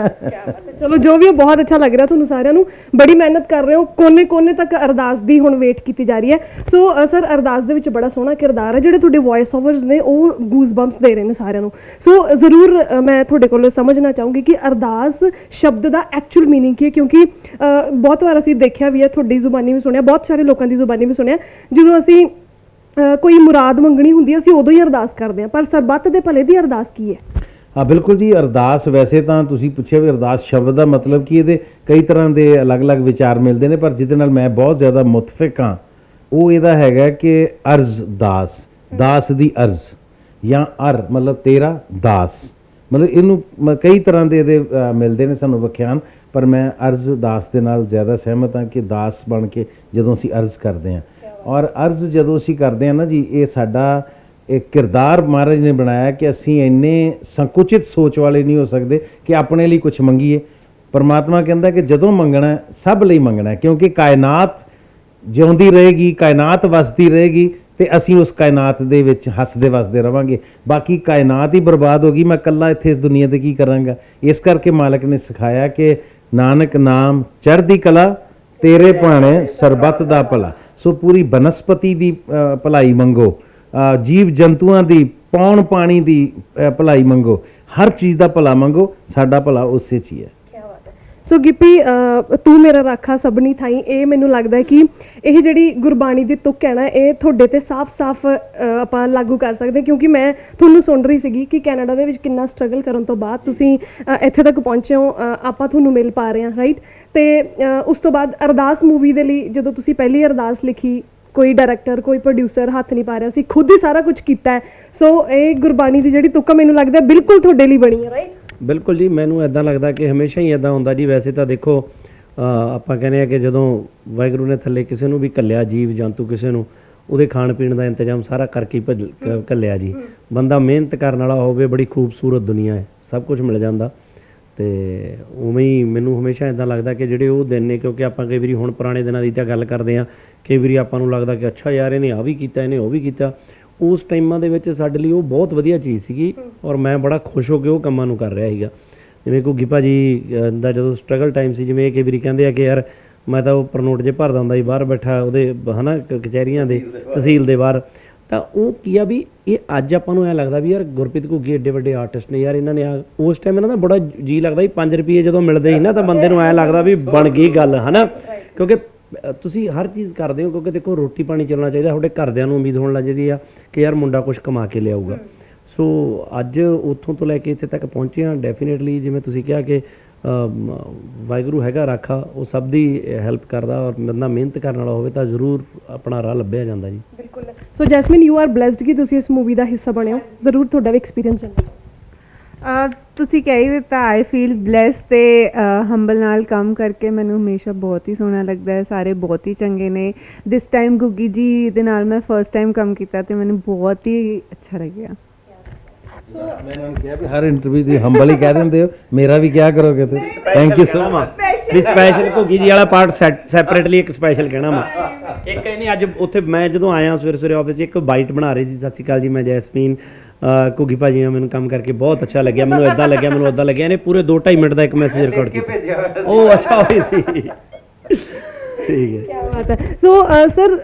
ਚਲੋ ਜੋ ਵੀ ਹੈ ਬਹੁਤ ਅੱਛਾ ਲੱਗ ਰਿਹਾ ਤੁਹਾਨੂੰ ਸਾਰਿਆਂ ਨੂੰ ਬੜੀ ਮਿਹਨਤ ਕਰ ਰਹੇ ਹੋ ਕੋਨੇ ਕੋਨੇ ਤੱਕ ਅਰਦਾਸ ਦੀ ਹੁਣ ਵੇਟ ਕੀਤੀ ਜਾ ਰਹੀ ਹੈ ਸੋ ਸਰ ਅਰਦਾਸ ਦੇ ਵਿੱਚ ਬੜਾ ਸੋਹਣਾ ਕਿਰਦਾਰ ਹੈ ਜਿਹੜੇ ਤੁਹਾਡੇ ਵੌਇਸ ਓਵਰਸ ਨੇ ਉਹ ਗੂਜ਼ ਬੰਪਸ ਦੇ ਰਹੇ ਨੇ ਸਾਰਿਆਂ ਨੂੰ ਸੋ ਜ਼ਰੂਰ ਅ, ਮੈਂ ਤੁਹਾਡੇ ਕੋਲੋਂ ਸਮਝਣਾ ਚਾਹੂੰਗੀ ਕਿ ਅਰਦਾਸ ਸ਼ਬਦ ਦਾ ਐਕਚੁਅਲ मीनिंग ਕੀ ਹੈ ਕਿਉਂਕਿ ਅ, ਬਹੁਤ ਵਾਰ ਅਸੀਂ ਦੇਖਿਆ ਵੀ ਹੈ ਤੁਹਾਡੀ ਜ਼ੁਬਾਨੀ ਵੀ ਸੁਣਿਆ ਬਹੁਤ ਸਾਰੇ ਲੋਕਾਂ ਦੀ ਜ਼ੁਬਾਨੀ ਵੀ ਸੁਣਿਆ ਜਦੋਂ ਅਸੀਂ ਅ, ਕੋਈ ਮੁਰਾਦ ਮੰਗਣੀ ਹੁੰਦੀ ਹੈ ਅਸੀਂ ਉਦੋਂ ਹੀ ਅਰਦਾਸ ਕਰਦੇ ਹਾਂ ਪਰ ਸਰਬੱਤ ਦੇ ਭਲੇ ਦੀ ਅਰਦਾਸ ਕੀ ਹੈ ਹਾਂ, ਬਿਲਕੁਲ ਜੀ, ਅਰਦਾਸ ਵੈਸੇ ਤਾਂ ਤੁਸੀਂ ਪੁੱਛਿਆ ਵੀ ਅਰਦਾਸ ਸ਼ਬਦ ਦਾ ਮਤਲਬ ਕੀ ਇਹਦੇ ਕਈ ਤਰ੍ਹਾਂ ਦੇ ਅਲੱਗ-ਅਲੱਗ ਵਿਚਾਰ ਮਿਲਦੇ ਨੇ, ਪਰ ਜਿਹਦੇ ਨਾਲ ਮੈਂ ਬਹੁਤ ਜ਼ਿਆਦਾ ਮੁਤਫਿਕ ਹਾਂ, ਉਹ ਇਹਦਾ ਹੈਗਾ ਕਿ ਅਰਜ਼, ਦਾਸ ਦਾਸ ਦੀ ਅਰਜ਼ ਜਾਂ ਅਰ, ਮਤਲਬ ਤੇਰਾ ਦਾਸ। ਮਤਲਬ ਇਹਨੂੰ ਮ- ਕਈ ਤਰ੍ਹਾਂ ਦੇ ਇਹਦੇ ਮਿਲਦੇ ਨੇ ਸਾਨੂੰ ਵਿਖਿਆਨ, ਪਰ ਮੈਂ ਅਰਜ਼, ਦਾਸ ਦੇ ਨਾਲ ਜ਼ਿਆਦਾ ਸਹਿਮਤ ਹਾਂ ਕਿ ਦਾਸ ਬਣ ਕੇ ਜਦੋਂ ਅਸੀਂ ਅਰਜ਼ ਕਰਦੇ ਹਾਂ। ਔਰ ਅਰਜ਼ ਜਦੋਂ ਅਸੀਂ ਕਰਦੇ ਹਾਂ ਨਾ ਜੀ, ਇਹ ਸਾਡਾ ਇਹ ਕਿਰਦਾਰ ਮਹਾਰਾਜ ਨੇ ਬਣਾਇਆ ਕਿ ਅਸੀਂ ਇੰਨੇ ਸੰਕੁਚਿਤ ਸੋਚ ਵਾਲੇ ਨਹੀਂ ਹੋ ਸਕਦੇ ਕਿ ਆਪਣੇ ਲਈ ਕੁਝ ਮੰਗੀਏ। ਪਰਮਾਤਮਾ ਕਹਿੰਦਾ ਕਿ ਜਦੋਂ ਮੰਗਣਾ ਸਭ ਲਈ ਮੰਗਣਾ ਕਿਉਂਕਿ ਕਾਇਨਾਤ ਜਿਉਂਦੀ ਰਹੇਗੀ, ਕਾਇਨਾਤ ਵਸਦੀ ਰਹੇਗੀ ਤੇ ਅਸੀਂ ਉਸ ਕਾਇਨਾਤ ਦੇ ਵਿੱਚ ਹੱਸਦੇ ਵਸਦੇ ਰਵਾਂਗੇ। ਬਾਕੀ ਕਾਇਨਾਤ ਹੀ ਬਰਬਾਦ ਹੋ ਗਈ, ਮੈਂ ਇਕੱਲਾ ਇੱਥੇ ਇਸ ਦੁਨੀਆ ਤੇ ਕੀ ਕਰਾਂਗਾ? ਇਸ ਕਰਕੇ ਮਾਲਕ ਨੇ ਸਿਖਾਇਆ ਕਿ ਨਾਨਕ ਨਾਮ ਚੜ੍ਹਦੀ ਕਲਾ, ਤੇਰੇ ਭਾਣੇ ਸਰਬੱਤ ਦਾ ਭਲਾ। ਸੋ ਪੂਰੀ ਬਨਸਪਤੀ ਦੀ ਭਲਾਈ ਮੰਗੋ। ਜੀਵ ਜੰਤੂਆਂ ਦੀ, ਪੌਣ ਪਾਣੀ ਦੀ ਭਲਾਈ ਮੰਗੋ। ਹਰ ਚੀਜ਼ ਦਾ ਭਲਾ ਮੰਗੋ, ਸਾਡਾ ਭਲਾ ਉਸੇ 'ਚ ਹੀ ਹੈ। ਸੋ ਗਿੱਪੀ ਤੂੰ ਮੇਰਾ ਰਾਖਾ ਸਭਨੀ ਥਾਈ। ਇਹ ਮੈਨੂੰ ਲੱਗਦਾ ਹੈ ਕਿ ਇਹ ਜਿਹੜੀ ਗੁਰਬਾਣੀ ਦੀ ਤੁਕ ਹੈ ਨਾ, ਇਹ ਤੁਹਾਡੇ ਤੇ ਸਾਫ਼-ਸਾਫ਼ ਆਪਾਂ ਲਾਗੂ ਕਰ ਸਕਦੇ ਕਿਉਂਕਿ ਮੈਂ ਤੁਹਾਨੂੰ ਸੁਣ ਰਹੀ ਸੀਗੀ ਕਿ ਕੈਨੇਡਾ ਦੇ ਵਿੱਚ ਕਿੰਨਾ ਸਟਰਗਲ ਕਰਨ ਤੋਂ ਬਾਅਦ ਤੁਸੀਂ ਇੱਥੇ ਤੱਕ ਪਹੁੰਚੇ ਹੋ ਆਪਾਂ ਤੁਹਾਨੂੰ ਮਿਲ ਪਾ ਰਹੇ ਹਾਂ ਰਾਈਟ ਤੇ ਉਸ ਤੋਂ ਬਾਅਦ ਅਰਦਾਸ ਮੂਵੀ ਦੇ ਲਈ ਜਦੋਂ ਤੁਸੀਂ ਪਹਿਲੀ ਅਰਦਾਸ ਲਿਖੀ ਕੋਈ ਡਾਇਰੈਕਟਰ ਕੋਈ ਪ੍ਰੋਡਿਊਸਰ ਹੱਥ ਨਹੀਂ ਪਾ ਰਿਹਾ ਸੀ ਖੁਦ ਹੀ ਸਾਰਾ ਕੁਝ ਕੀਤਾ ਹੈ। ਸੋ ਇਹ ਗੁਰਬਾਣੀ ਦੀ ਜਿਹੜੀ ਤੁਕ ਮੈਨੂੰ ਲੱਗਦਾ ਬਿਲਕੁਲ ਤੁਹਾਡੇ ਲਈ ਬਣੀ ਹੈ ਰਾਈਟ ਬਿਲਕੁਲ ਜੀ ਮੈਨੂੰ ਐਦਾਂ ਲੱਗਦਾ ਕਿ ਹਮੇਸ਼ਾ ਹੀ ਐਦਾਂ ਹੁੰਦਾ ਜੀ। ਵੈਸੇ ਤਾਂ ਦੇਖੋ ਆਪਾਂ ਕਹਿੰਦੇ ਆ ਕਿ ਜਦੋਂ ਵਾਹਿਗੁਰੂ ਨੇ ਥੱਲੇ ਕਿਸੇ ਨੂੰ ਵੀ ਕੱਲਿਆ ਜੀਵ ਜੰਤੂ ਕਿਸੇ ਨੂੰ ਉਹਦੇ ਖਾਣ ਪੀਣ ਦਾ ਇੰਤਜ਼ਾਮ ਸਾਰਾ ਕਰਕੇ ਕੱਲਿਆ ਜੀ। ਬੰਦਾ ਮਿਹਨਤ ਕਰਨ ਵਾਲਾ ਹੋਵੇ ਬੜੀ ਖੂਬਸੂਰਤ ਦੁਨੀਆ ਹੈ ਸਭ ਕੁਝ ਮਿਲ ਜਾਂਦਾ। ਤੇ ਉਵੇਂ ਹੀ ਮੈਨੂੰ ਹਮੇਸ਼ਾ ਇਦਾਂ ਲੱਗਦਾ ਕਿ ਜਿਹੜੇ ਉਹ ਦਿਨ ਨੇ ਕਿਉਂਕਿ ਆਪਾਂ ਕਈ ਵਾਰੀ ਹੁਣ ਪੁਰਾਣੇ ਦਿਨਾਂ ਦੀ ਤਾਂ ਗੱਲ ਕਰਦੇ ਆ ਕਈ ਵਾਰੀ ਆਪਾਂ ਨੂੰ ਲੱਗਦਾ ਕਿ ਅੱਛਾ ਯਾਰ ਇਹਨੇ ਆ ਵੀ ਕੀਤਾ ਇਹਨੇ ਉਹ ਵੀ ਕੀਤਾ। ਉਸ ਟਾਈਮਾਂ ਦੇ ਵਿੱਚ ਸਾਡੇ ਲਈ ਉਹ ਬਹੁਤ ਵਧੀਆ ਚੀਜ਼ ਸੀਗੀ ਔਰ ਮੈਂ ਬੜਾ ਖੁਸ਼ ਹੋ ਕੇ ਉਹ ਕੰਮਾਂ ਨੂੰ ਕਰ ਰਿਹਾ ਸੀਗਾ। ਜਿਵੇਂ ਘੁੱਗੀ ਭਾਜੀ ਦਾ ਜਦੋਂ ਸਟਰਗਲ ਟਾਈਮ ਸੀ ਜਿਵੇਂ ਇਹ ਕਈ ਵਾਰੀ ਕਹਿੰਦੇ ਆ ਕਿ ਯਾਰ ਮੈਂ ਤਾਂ ਉਹ ਪ੍ਰਨੋਟ ਜੇ ਭਰਦਾ ਹੁੰਦਾ ਸੀ ਬਾਹਰ ਬੈਠਾ ਉਹਦੇ ਹਨਾ ਕਚਹਿਰੀਆਂ ਦੇ ਤਹਿਸੀਲ ਦੇ ਬਾਹਰ। ਤਾਂ ਉਹ ਕੀ ਆ ਵੀ ਇਹ ਅੱਜ ਆਪਾਂ ਨੂੰ ਐ ਲੱਗਦਾ ਵੀ ਯਾਰ ਗੁਰਪ੍ਰੀਤ ਘੁੱਗੀ ਏਡੇ ਵੱਡੇ ਆਰਟਿਸਟ ਨੇ ਯਾਰ ਇਹਨਾਂ ਨੇ ਆ ਉਸ ਟਾਈਮ ਇਹਨਾਂ ਦਾ ਬੜਾ ਜੀ ਲੱਗਦਾ ਸੀ 5 ਰੁਪਏ ਜਦੋਂ ਮਿਲਦੇ ਸੀ ਨਾ ਤਾਂ ਬੰਦੇ ਨੂੰ ਐ ਲੱਗਦਾ ਵੀ ਬਣ ਗਈ ਗੱਲ ਹਨਾ? ਕਿਉਂਕਿ ਤੁਸੀਂ ਹਰ ਚੀਜ਼ ਕਰਦੇ ਹੋ ਕਿਉਂਕਿ ਦੇਖੋ ਰੋਟੀ ਪਾਣੀ ਚੱਲਣਾ ਚਾਹੀਦਾ, ਤੁਹਾਡੇ ਘਰਦਿਆਂ ਨੂੰ ਉਮੀਦ ਹੋਣ ਲੱਗ ਜਾਂਦੀ ਆ ਕਿ ਯਾਰ ਮੁੰਡਾ ਕੁਝ ਕਮਾ ਕੇ ਲਿਆਊਗਾ। ਸੋ ਅੱਜ ਉੱਥੋਂ ਤੋਂ ਲੈ ਕੇ ਇੱਥੇ ਤੱਕ ਪਹੁੰਚੇ ਹਾਂ ਡੈਫੀਨਿਟਲੀ ਜਿਵੇਂ ਤੁਸੀਂ ਕਿਹਾ ਕਿ ਵਾਹਿਗੁਰੂ ਹੈਗਾ ਰਾਖਾ, ਉਹ ਸਭ ਦੀ ਹੈਲਪ ਕਰਦਾ ਔਰ ਬੰਦਾ ਮਿਹਨਤ ਕਰਨ ਵਾਲਾ ਹੋਵੇ ਤਾਂ ਜ਼ਰੂਰ ਆਪਣਾ ਰਾਹ ਲੱਭਿਆ ਜਾਂਦਾ ਜੀ। ਬਿਲਕੁਲ। So Jasmine you are blessed ਕਿ ਤੁਸੀਂ ਇਸ ਮੂਵੀ ਦਾ ਹਿੱਸਾ ਬਣੇ ਹੋ। ਜ਼ਰੂਰ ਤੁਹਾਡਾ ਵੀ ਐਕਸਪੀਰੀਅੰਸ ਜਾਣਨਾ। ਤੁਸੀਂ ਕਹਿ ਹੀ ਦਿੱਤਾ ਆਈ ਫੀਲ ਬlesed ਤੇ ਹੰਬਲ ਨਾਲ ਕੰਮ ਕਰਕੇ ਮੈਨੂੰ ਹਮੇਸ਼ਾ ਬਹੁਤ ਹੀ ਸੋਹਣਾ ਲੱਗਦਾ ਹੈ ਸਾਰੇ ਬਹੁਤ ਹੀ ਚੰਗੇ ਨੇ। ਦਿਸ ਟਾਈਮ ਗੁੱਗੀ ਜੀ ਦੇ ਨਾਲ ਮੈਂ ਫਰਸਟ ਟਾਈਮ ਕੰਮ ਕੀਤਾ ਤੇ ਮੈਨੂੰ ਬਹੁਤ ਹੀ ਅੱਛਾ ਲੱਗਿਆ। ਮੈਂ ਇਹਨਾਂ ਨੂੰ ਕਿਹਾ ਵੀ ਹਰ ਇੰਟਰਵਿਊ ਦੀ ਹੰਬਲ ਹੀ ਕਹਿ ਦਿੰਦੇ ਹੋ ਮੇਰਾ ਵੀ ਕਿਆ ਕਰੋਗੇ ਤੇ ਥੈਂਕ ਯੂ ਸੋ ਮਚ ਵੀ ਸਪੈਸ਼ਲ ਘੁੱਗੀ ਜੀ ਵਾਲਾ ਪਾਰਟ ਸੈਪਰੇਟਲੀ ਇੱਕ ਸਪੈਸ਼ਲ ਕਹਿਣਾ ਮੈਂ। ਇੱਕ ਇਹ ਨਹੀਂ ਅੱਜ ਉੱਥੇ ਮੈਂ ਜਦੋਂ ਆਇਆ ਸਵੇਰੇ ਸਵੇਰੇ ਆਫਿਸ 'ਚ ਇੱਕ ਬਾਈਟ ਬਣਾ ਰਹੀ ਸੀ ਸਤਿ ਸ਼੍ਰੀ ਅਕਾਲ ਜੀ ਮੈਂ ਜੈਸਮੀਨ। ਘੁੱਗੀ ਭਾਜੀ ਨਾਲ ਮੈਨੂੰ ਕੰਮ ਕਰਕੇ ਬਹੁਤ ਅੱਛਾ ਲੱਗਿਆ ਮੈਨੂੰ ਇਦਾਂ ਲੱਗਿਆ ਮੈਨੂੰ ਉਦਾਂ ਲੱਗਿਆ ਇਹਨੇ ਪੂਰੇ 2.5 ਮਿੰਟ ਦਾ ਇੱਕ ਮੈਸੇਜ ਰਿਕਾਰਡ ਕੀਤਾ। ਉਹ ਅੱਛਾ ਹੋਈ ਸੀ। ਠੀਕ ਹੈ। ਕੀ ਬਾਤ ਹੈ। ਸੋ ਸਰ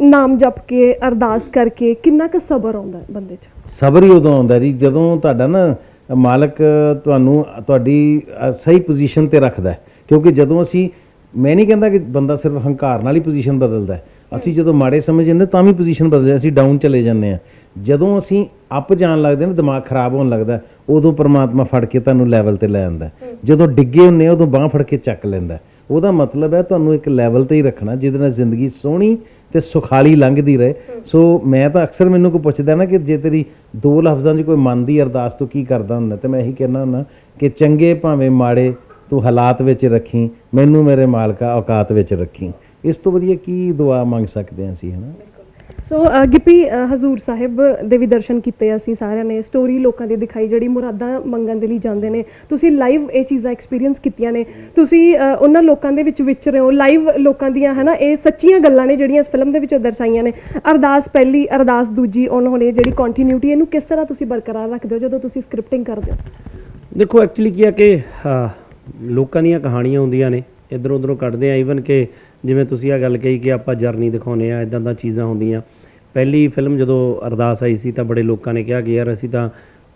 ਨਾਮ ਜਪ ਕੇ ਅਰਦਾਸ ਕਰਕੇ ਕਿੰਨਾ ਕੁ ਸਬਰ ਆਉਂਦਾ ਹੈ ਬੰਦੇ 'ਚ? ਸਬਰ ਹੀ ਉਦੋਂ ਆਉਂਦਾ ਜੀ ਜਦੋਂ ਤੁਹਾਡਾ ਨਾ ਮਾਲਕ ਤੁਹਾਨੂੰ ਤੁਹਾਡੀ ਸਹੀ ਪੋਜੀਸ਼ਨ ਤੇ ਰੱਖਦਾ ਹੈ। ਕਿਉਂਕਿ ਜਦੋਂ ਅਸੀਂ ਮੈਂ ਨਹੀਂ ਕਹਿੰਦਾ ਕਿ ਬੰਦਾ ਸਿਰਫ ਹੰਕਾਰ ਨਾਲ ਹੀ ਪੋਜੀਸ਼ਨ ਬਦਲਦਾ ਹੈ। ਅਸੀਂ ਜਦੋਂ ਮਾੜੇ ਸਮੇਂ 'ਚ ਜਾਂਦੇ ਤਾਂ ਵੀ ਪੋਜੀਸ਼ਨ ਬਦਲ ਜਾਂਦੀ ਅਸੀਂ ਡਾਊਨ ਚਲੇ ਜਾਂਦੇ ਆ ਜਦੋਂ ਅਸੀਂ ਅਪ ਜਾਣ ਲੱਗਦੇ ਨਾ ਦਿਮਾਗ ਖਰਾਬ ਹੋਣ ਲੱਗਦਾ ਉਦੋਂ ਪ੍ਰਮਾਤਮਾ ਫੜ ਕੇ ਤੁਹਾਨੂੰ ਲੈਵਲ ਤੇ ਲੈ ਆਉਂਦਾ ਹੈ। ਜਦੋਂ ਡਿੱਗੇ ਹੁੰਨੇ ਉਦੋਂ ਬਾਹ ਫੜ ਕੇ ਚੱਕ ਲੈਂਦਾ। ਉਹਦਾ ਮਤਲਬ ਹੈ ਤੁਹਾਨੂੰ ਇੱਕ ਲੈਵਲ ਤੇ ਹੀ ਰੱਖਣਾ ਜਿਹਦੇ ਨਾਲ ਜ਼ਿੰਦਗੀ ਸੋਹਣੀ ਤੇ ਸੁਖਾਲੀ ਲੰਘਦੀ ਰਹੇ। ਸੋ ਮੈਂ ਤਾਂ ਅਕਸਰ ਮੈਨੂੰ ਕੋਈ ਪੁੱਛਦਾ ਨਾ ਕਿ ਜੇ ਤੇਰੀ ਦੋ ਲਫ਼ਜ਼ਾਂ 'ਚ ਕੋਈ ਮਨ ਦੀ ਅਰਦਾਸ ਤੂੰ ਕੀ ਕਰਦਾ ਹੁੰਦਾ ਤੇ ਮੈਂ ਇਹੀ ਕਹਿਣਾ ਹੁੰਦਾ ਕਿ ਚੰਗੇ ਭਾਵੇਂ ਮਾੜੇ ਤੂੰ ਹਾਲਾਤ ਵਿੱਚ ਰੱਖੀ ਮੈਨੂੰ ਮੇਰੇ ਮਾਲਕਾ ਔਕਾਤ ਵਿੱਚ ਰੱਖੀ। ਇਸ ਤੋਂ ਵਧੀਆ ਕੀ ਦੁਆ ਮੰਗ ਸਕਦੇ ਹਾਂ ਅਸੀਂ ਹਨਾ? ਸੋ ਗਿੱਪੀ ਹਜ਼ੂਰ ਸਾਹਿਬ ਦੇ ਵੀ ਦਰਸ਼ਨ ਕੀਤੇ ਅਸੀਂ ਸਾਰਿਆਂ ਨੇ ਸਟੋਰੀ ਲੋਕਾਂ ਦੀ ਦਿਖਾਈ ਜਿਹੜੀ ਮੁਰਾਦਾਂ ਮੰਗਣ ਦੇ ਲਈ ਜਾਂਦੇ ਨੇ। ਤੁਸੀਂ ਲਾਈਵ ਇਹ ਚੀਜ਼ਾਂ ਐਕਸਪੀਰੀਅੰਸ ਕੀਤੀਆਂ ਨੇ। ਤੁਸੀਂ ਉਹਨਾਂ ਲੋਕਾਂ ਦੇ ਵਿੱਚ ਵਿਚਰੇ ਹੋ ਲਾਈਵ ਲੋਕਾਂ ਦੀਆਂ ਹਨਾ ਇਹ ਸੱਚੀਆਂ ਗੱਲਾਂ ਨੇ ਜਿਹੜੀਆਂ ਇਸ ਫਿਲਮ ਦੇ ਵਿੱਚ ਦਰਸਾਈਆਂ ਨੇ। ਅਰਦਾਸ ਪਹਿਲੀ ਅਰਦਾਸ ਦੂਜੀ ਉਹਨਾਂ ਨੇ ਜਿਹੜੀ ਕੰਟੀਨਿਊਟੀ ਇਹਨੂੰ ਕਿਸ ਤਰ੍ਹਾਂ ਤੁਸੀਂ ਬਰਕਰਾਰ ਰੱਖਦੇ ਹੋ ਜਦੋਂ ਤੁਸੀਂ ਸਕ੍ਰਿਪਟਿੰਗ ਕਰਦੇ ਹੋ? ਦੇਖੋ ਐਕਚੁਅਲੀ ਕੀ ਆ ਕਿ ਲੋਕਾਂ ਦੀਆਂ ਕਹਾਣੀਆਂ ਹੁੰਦੀਆਂ ਨੇ। ਇਧਰੋਂ ਉਧਰੋਂ ਕੱਢਦੇ ਆ ਈਵਨ ਕਿ ਜਿਵੇਂ ਤੁਸੀਂ ਆ ਗੱਲ ਕਹੀ ਕਿ ਆਪਾਂ ਜਰਨੀ ਦਿਖਾਉਨੇ ਆ ਇਦਾਂ ਦਾ ਚੀਜ਼ਾਂ ਹੁੰਦੀਆਂ। ਪਹਿਲੀ ਫਿਲਮ ਜਦੋਂ ਅਰਦਾਸ ਆਈ ਸੀ ਤਾਂ ਬੜੇ ਲੋਕਾਂ ਨੇ ਕਿਹਾ ਕਿ ਯਾਰ ਅਸੀਂ ਤਾਂ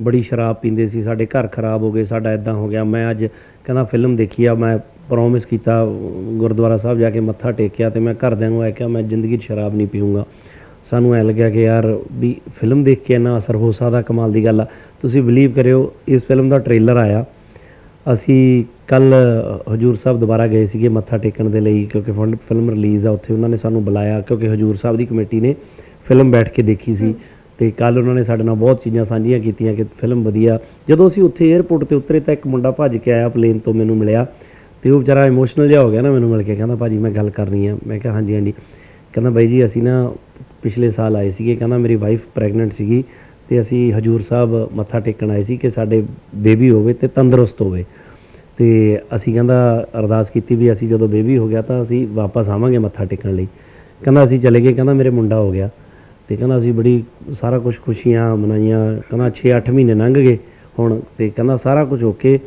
ਬੜੀ ਸ਼ਰਾਬ ਪੀਂਦੇ ਸੀ, ਸਾਡੇ ਘਰ ਖਰਾਬ ਹੋ ਗਏ, ਸਾਡਾ ਇਦਾਂ ਹੋ ਗਿਆ। ਮੈਂ ਅੱਜ ਕਹਿੰਦਾ ਫਿਲਮ ਦੇਖੀ ਆ, ਮੈਂ ਪ੍ਰੋਮਿਸ ਕੀਤਾ, ਗੁਰਦੁਆਰਾ ਸਾਹਿਬ ਜਾ ਕੇ ਮੱਥਾ ਟੇਕਿਆ ਤੇ ਮੈਂ ਘਰਦਿਆਂ ਨੂੰ ਇਹ ਕਿਹਾ, ਮੈਂ ਜ਼ਿੰਦਗੀ 'ਚ ਸ਼ਰਾਬ ਨਹੀਂ ਪੀਊਂਗਾ। ਸਾਨੂੰ ਐ ਲੱਗਿਆ ਕਿ ਯਾਰ ਵੀ ਫਿਲਮ ਦੇਖ ਕੇ ਇੰਨਾ ਅਸਰ ਹੋ ਸਕਦਾ, ਕਮਾਲ ਦੀ ਗੱਲ ਆ। ਤੁਸੀਂ ਬਲੀਵ ਕਰਿਓ, ਇਸ ਫਿਲਮ ਦਾ ਟ੍ਰੇਲਰ ਆਇਆ। ਅਸੀਂ ਕੱਲ ਹਜੂਰ ਸਾਹਿਬ ਦੁਬਾਰਾ ਗਏ ਸੀਗੇ ਮੱਥਾ ਟੇਕਣ ਦੇ ਲਈ ਕਿਉਂਕਿ ਫਿਲਮ ਰਿਲੀਜ਼ ਆ ਉੱਥੇ ਉਹਨਾਂ ਨੇ ਸਾਨੂੰ ਬੁਲਾਇਆ ਕਿਉਂਕਿ ਹਜੂਰ ਸਾਹਿਬ ਦੀ ਕਮੇਟੀ ਨੇ ਫਿਲਮ ਬੈਠ ਕੇ ਦੇਖੀ ਸੀ। ਤੇ ਕੱਲ ਉਹਨਾਂ ਨੇ ਸਾਡੇ ਨਾਲ ਬਹੁਤ ਚੀਜ਼ਾਂ ਸਾਂਝੀਆਂ ਕੀਤੀਆਂ ਕਿ ਫਿਲਮ ਵਧੀਆ। ਜਦੋਂ ਅਸੀਂ ਉੱਥੇ 에ਅਰਪੋਰਟ ਤੇ ਉਤਰੇ ਤਾਂ ਇੱਕ ਮੁੰਡਾ ਭੱਜ ਕੇ ਆਇਆ ਪਲੇਨ ਤੋਂ ਮੈਨੂੰ ਮਿਲਿਆ ਤੇ ਉਹ ਵਿਚਾਰਾ ਇਮੋਸ਼ਨਲ ਜਿਹਾ ਹੋ ਗਿਆ ਨਾ ਮੈਨੂੰ ਮਿਲ ਕੇ ਕਹਿੰਦਾ ਭਾਜੀ ਮੈਂ ਗੱਲ ਕਰਨੀ ਆ। ਮੈਂ ਕਿਹਾ ਹਾਂਜੀ ਹਾਂਜੀ। ਕਹਿੰਦਾ ਬਾਈ ਜੀ ਅਸੀਂ ਨਾ ਪਿਛਲੇ ਸਾਲ ਆਏ ਸੀਗੇ ਕਹਿੰਦਾ ਮੇਰੀ ਵਾਈਫ ਪ੍ਰੈਗਨੈਂਟ ਸੀਗੀ ਤੇ ਅਸੀਂ ਹਜੂਰ ਸਾਹਿਬ ਮੱਥਾ ਟੇਕਣ ਆਏ ਸੀ ਕਿ ਸਾਡੇ ਬੇਬੀ ਹੋਵੇ ਤੇ ਤੰਦਰੁਸਤ ਹੋਵੇ। ਤੇ ਅਸੀਂ ਕਹਿੰਦਾ ਅਰਦਾਸ ਕੀਤੀ ਵੀ ਅਸੀਂ ਜਦੋਂ ਬੇਬੀ ਹੋ ਗਿਆ ਤਾਂ ਅਸੀਂ ਵਾਪਸ ਆਵਾਂਗੇ ਮੱਥਾ ਟੇਕਣ ਲਈ। ਕਹਿੰਦਾ ਅਸੀਂ ਚਲੇ ਗਏ, ਕਹਿੰਦਾ ਮੇਰੇ ਮੁੰਡਾ ਹੋ ਗਿਆ। ਤੇ ਕਹਿੰਦਾ ਅਸੀਂ ਬੜੀ, ਸਾਰਾ ਕੁਝ ਖੁਸ਼ੀਆਂ ਮਨਾਈਆਂ, ਕਹਿੰਦਾ 6-8 ਮਹੀਨੇ ਲੰਘ ਗਏ ਹੁਣ ਤੇ ਕਹਿੰਦਾ ਸਾਰਾ ਕੁਝ ਓਕੇ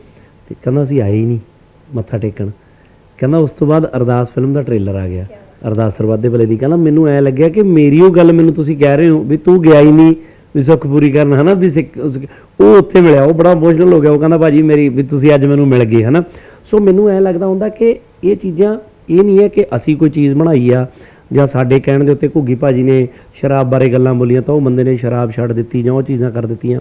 ਤੇ ਕਹਿੰਦਾ ਅਸੀਂ ਆਏ ਹੀ ਨਹੀਂ ਮੱਥਾ ਟੇਕਣ। ਕਹਿੰਦਾ ਉਸ ਤੋਂ ਬਾਅਦ ਅਰਦਾਸ ਫਿਲਮ ਦਾ ਟ੍ਰੇਲਰ ਆ ਗਿਆ। ਅਰਦਾਸ ਸਰਬੱਤ ਦੇ ਭਲੇ ਦੀ। ਕਹਿੰਦਾ ਮੈਨੂੰ ਐ ਲੱਗਿਆ ਕਿ ਮੇਰੀ ਉਹ ਗੱਲ ਮੈਨੂੰ ਤੁਸੀਂ ਕਹਿ ਰਹੇ ਹੋ ਵੀ ਤੂੰ ਗਿਆ ਹੀ ਨਹੀਂ। ਵੀ ਸੁੱਖ ਪੂਰੀ ਕਰਨ, ਹਨਾ, ਵੀ ਸਿੱਖ- ਉਹ ਉੱਥੇ ਮਿਲਿਆ, ਉਹ ਬੜਾ ਇਮੋਸ਼ਨਲ ਹੋ ਗਿਆ, ਉਹ ਕਹਿੰਦਾ ਭਾਜੀ ਮੇਰੀ ਵੀ ਤੁਸੀਂ ਅੱਜ ਮੈਨੂੰ ਮਿਲ ਗਏ, ਹਨਾ। ਸੋ ਮੈਨੂੰ ਐ ਲੱਗਦਾ ਹੁੰਦਾ ਕਿ ਇਹ ਚੀਜ਼ਾਂ, ਇਹ ਨਹੀਂ ਹੈ ਕਿ ਅਸੀਂ ਕੋਈ ਚੀਜ਼ ਬਣਾਈ ਆ, ਜਾਂ ਸਾਡੇ ਕਹਿਣ ਦੇ ਉੱਤੇ ਘੁੱਗੀ ਭਾਜੀ ਨੇ ਸ਼ਰਾਬ ਬਾਰੇ ਗੱਲਾਂ ਬੋਲੀਆਂ ਤਾਂ ਉਹ ਬੰਦੇ ਨੇ ਸ਼ਰਾਬ ਛੱਡ ਦਿੱਤੀ ਜਾਂ ਉਹ ਚੀਜ਼ਾਂ ਕਰ ਦਿੱਤੀਆਂ।